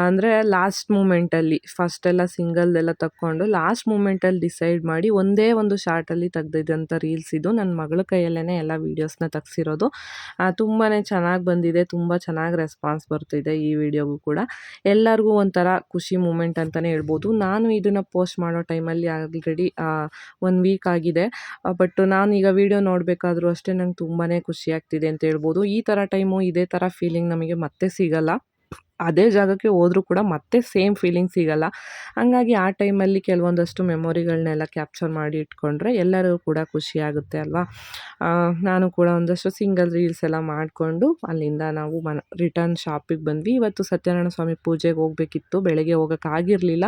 ಅಂದರೆ ಲಾಸ್ಟ್ ಮೂಮೆಂಟಲ್ಲಿ ಫಸ್ಟೆಲ್ಲ ಸಿಂಗಲ್ದೆಲ್ಲ ತಕ್ಕೊಂಡು ಲಾಸ್ಟ್ ಮೂಮೆಂಟಲ್ಲಿ ಡಿಸೈಡ್ ಮಾಡಿ ಒಂದೇ ಒಂದು ಶಾರ್ಟಲ್ಲಿ ತೆಗ್ದಿದ್ದಂಥ ರೀಲ್ಸ್ ಇದು ನನ್ನ ಮಗಳ ಕೈಯಲ್ಲೇ ಎಲ್ಲ ವೀಡಿಯೋಸ್ನ ತೆಗ್ಸಿರೋದು. ತುಂಬಾ ಚೆನ್ನಾಗಿ ಬಂದಿದೆ, ತುಂಬ ಚೆನ್ನಾಗಿ ರೆಸ್ಪಾನ್ಸ್ ಬರ್ತಿದೆ ಈ ವಿಡಿಯೋಗೂ ಕೂಡ. ಎಲ್ಲರಿಗೂ ಒಂಥರ ಖುಷಿ ಮೂಮೆಂಟ್ ಅಂತಲೇ ಹೇಳ್ಬೋದು. ನಾನು ಇದನ್ನು ಪೋಸ್ಟ್ ಮಾಡೋ ಟೈಮಲ್ಲಿ ಆಲ್ರೆಡಿ ಒನ್ ವೀಕ್ ಆಗಿದೆ. ಬಟ್ ನಾನು ಈಗ ವಿಡಿಯೋ ನೋಡಬೇಕಾದ್ರೂ ಅಷ್ಟೇ ನಂಗೆ ತುಂಬಾ ಖುಷಿ ಆಗ್ತಿದೆ ಅಂತ ಹೇಳ್ಬೋದು. ಈ ಥರ ಟೈಮು ಇದೇ ಥರ ಫೀಲಿಂಗ್ ನಮಗೆ ಮತ್ತೆ ಸಿಗಲ್ಲ. ಅದೇ ಜಾಗಕ್ಕೆ ಹೋದರೂ ಕೂಡ ಮತ್ತೆ ಸೇಮ್ ಫೀಲಿಂಗ್ ಸಿಗಲ್ಲ. ಹಂಗಾಗಿ ಆ ಟೈಮಲ್ಲಿ ಕೆಲವೊಂದಷ್ಟು ಮೆಮೊರಿಗಳನ್ನೆಲ್ಲ ಕ್ಯಾಪ್ಚರ್ ಮಾಡಿ ಇಟ್ಕೊಂಡ್ರೆ ಎಲ್ಲರಿಗೂ ಕೂಡ ಖುಷಿ ಆಗುತ್ತೆ ಅಲ್ವಾ? ನಾನು ಕೂಡ ಒಂದಷ್ಟು ಸಿಂಗಲ್ ರೀಲ್ಸ್ ಎಲ್ಲ ಮಾಡಿಕೊಂಡು ಅಲ್ಲಿಂದ ನಾವು ಮನ ರಿಟರ್ನ್ ಶಾಪಿಗೆ ಬಂದ್ವಿ. ಇವತ್ತು ಸತ್ಯನಾರಾಯಣ ಸ್ವಾಮಿ ಪೂಜೆಗೆ ಹೋಗಬೇಕಿತ್ತು. ಬೆಳಗ್ಗೆ ಹೋಗೋಕ್ಕಾಗಿರಲಿಲ್ಲ.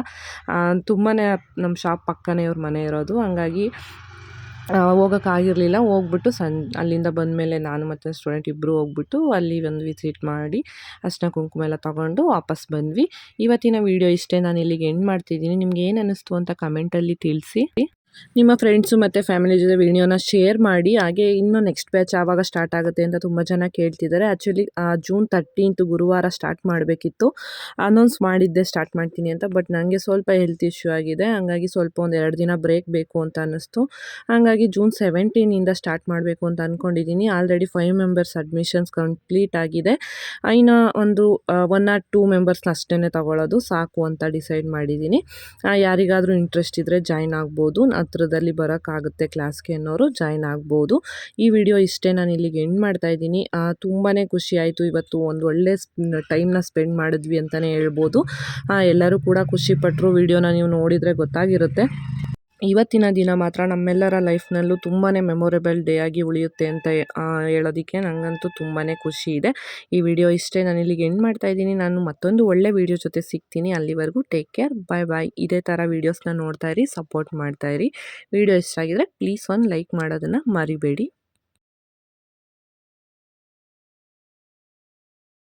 ತುಂಬಾ ನಮ್ಮ ಶಾಪ್ ಪಕ್ಕನೇ ಇವ್ರ ಮನೆ ಇರೋದು. ಹಂಗಾಗಿ ಹೋಗೋಕ್ಕಾಗಿರಲಿಲ್ಲ. ಹೋಗ್ಬಿಟ್ಟು ಸನ್ ಅಲ್ಲಿಂದ ಬಂದಮೇಲೆ ನಾನು ಮತ್ತು ಸ್ಟೂಡೆಂಟ್ ಇಬ್ಬರು ಹೋಗ್ಬಿಟ್ಟು ಅಲ್ಲಿ ಒಂದು ವಿಸಿಟ್ ಮಾಡಿ, ಅರ್ಶಿನ ಕುಂಕುಮ ಎಲ್ಲ ತೊಗೊಂಡು ವಾಪಸ್ ಬಂದ್ವಿ. ಇವತ್ತಿನ ವಿಡಿಯೋ ಇಷ್ಟೇ. ನಾನು ಇಲ್ಲಿಗೆ ಎಂಡ್ ಮಾಡ್ತಿದ್ದೀನಿ. ನಿಮ್ಗೆ ಏನು ಅನ್ನಿಸ್ತು ಅಂತ ಕಮೆಂಟಲ್ಲಿ ತಿಳಿಸಿ. ನಿಮ್ಮ ಫ್ರೆಂಡ್ಸು ಮತ್ತು ಫ್ಯಾಮಿಲಿ ಜೊತೆ ವಿಡಿಯೋನ ಶೇರ್ ಮಾಡಿ, ಹಾಗೆ ಇನ್ನೂ ನೆಕ್ಸ್ಟ್ ಬ್ಯಾಚ್ ಆವಾಗ ಸ್ಟಾರ್ಟ್ ಆಗುತ್ತೆ ಅಂತ ತುಂಬ ಜನ ಕೇಳ್ತಿದ್ದಾರೆ. ಆ್ಯಕ್ಚುಲಿ ಜೂನ್ ತರ್ಟೀನ್ತ್ ಗುರುವಾರ ಸ್ಟಾರ್ಟ್ ಮಾಡಬೇಕಿತ್ತು. ಅನೌನ್ಸ್ ಮಾಡಿದ್ದೆ ಸ್ಟಾರ್ಟ್ ಮಾಡ್ತೀನಿ ಅಂತ ಬಟ್ ನನಗೆ ಸ್ವಲ್ಪ ಹೆಲ್ತ್ ಇಶ್ಯೂ ಆಗಿದೆ. ಹಾಗಾಗಿ ಸ್ವಲ್ಪ ಒಂದು ಎರಡು ದಿನ ಬ್ರೇಕ್ ಬೇಕು ಅಂತ ಅನ್ನಿಸ್ತು. ಹಾಗಾಗಿ ಜೂನ್ ಸೆವೆಂಟೀನಿಂದ ಸ್ಟಾರ್ಟ್ ಮಾಡಬೇಕು ಅಂತ ಅಂದ್ಕೊಂಡಿದ್ದೀನಿ already five members admissions complete ಆಗಿದೆ. ಇನ್ನು ಒಂದು ಒನ್ ಆರ್ ಟೂ ಮೆಂಬರ್ಸ್ನ ಅಷ್ಟೇ ತಗೊಳ್ಳೋದು ಸಾಕು ಅಂತ ಡಿಸೈಡ್ ಮಾಡಿದ್ದೀನಿ ಯಾರಿಗಾದರೂ ಇಂಟ್ರೆಸ್ಟ್ ಇದ್ದರೆ ಜಾಯ್ನ್ ಆಗ್ಬೋದು. ಹತ್ರದಲ್ಲಿ ಬರೋಕ್ಕಾಗುತ್ತೆ ಕ್ಲಾಸ್ಗೆ ಅನ್ನೋರು ಜಾಯ್ನ್ ಆಗ್ಬೋದು. ಈ ವಿಡಿಯೋ ಇಷ್ಟೇ ನಾನು ಇಲ್ಲಿಗೆ ಎಂಡ್ ಮಾಡ್ತಾ ಇದ್ದೀನಿ. ತುಂಬಾ ಖುಷಿ ಆಯಿತು ಇವತ್ತು ಒಂದು ಒಳ್ಳೆ ಟೈಮ್ನ ಸ್ಪೆಂಡ್ ಮಾಡಿದ್ವಿ ಅಂತಲೇ ಹೇಳ್ಬೋದು. ಎಲ್ಲರೂ ಕೂಡ ಖುಷಿಪಟ್ಟರು ವಿಡಿಯೋನ ನೀವು ನೋಡಿದರೆ ಗೊತ್ತಾಗಿರುತ್ತೆ. ಇವತ್ತಿನ ದಿನ ಮಾತ್ರ ನಮ್ಮೆಲ್ಲರ ಲೈಫ್ನಲ್ಲೂ ತುಂಬಾ ಮೆಮೊರೇಬಲ್ ಡೇ ಆಗಿ ಉಳಿಯುತ್ತೆ ಅಂತ ಹೇಳೋದಕ್ಕೆ ನನಗಂತೂ ತುಂಬಾ ಖುಷಿ ಇದೆ. ಈ ವಿಡಿಯೋ ಇಷ್ಟೇ ನಾನು ಇಲ್ಲಿಗೆ ಎಂಡ್ ಮಾಡ್ತಾ ಇದ್ದೀನಿ. ನಾನು ಮತ್ತೊಂದು ಒಳ್ಳೆ ವಿಡಿಯೋ ಜೊತೆ ಸಿಗ್ತೀನಿ. ಅಲ್ಲಿವರೆಗೂ ಟೇಕ್ ಕೇರ್, ಬಾಯ್ ಬಾಯ್. ಇದೇ ಥರ ವೀಡಿಯೋಸ್ನ ನೋಡ್ತಾ ಇರಿ, ಸಪೋರ್ಟ್ ಮಾಡ್ತಾ ಇರಿ. ವಿಡಿಯೋ ಇಷ್ಟ ಆಗಿದ್ರೆ ಪ್ಲೀಸ್ ಒಂದು ಲೈಕ್ ಮಾಡೋದನ್ನು ಮರಿಬೇಡಿ.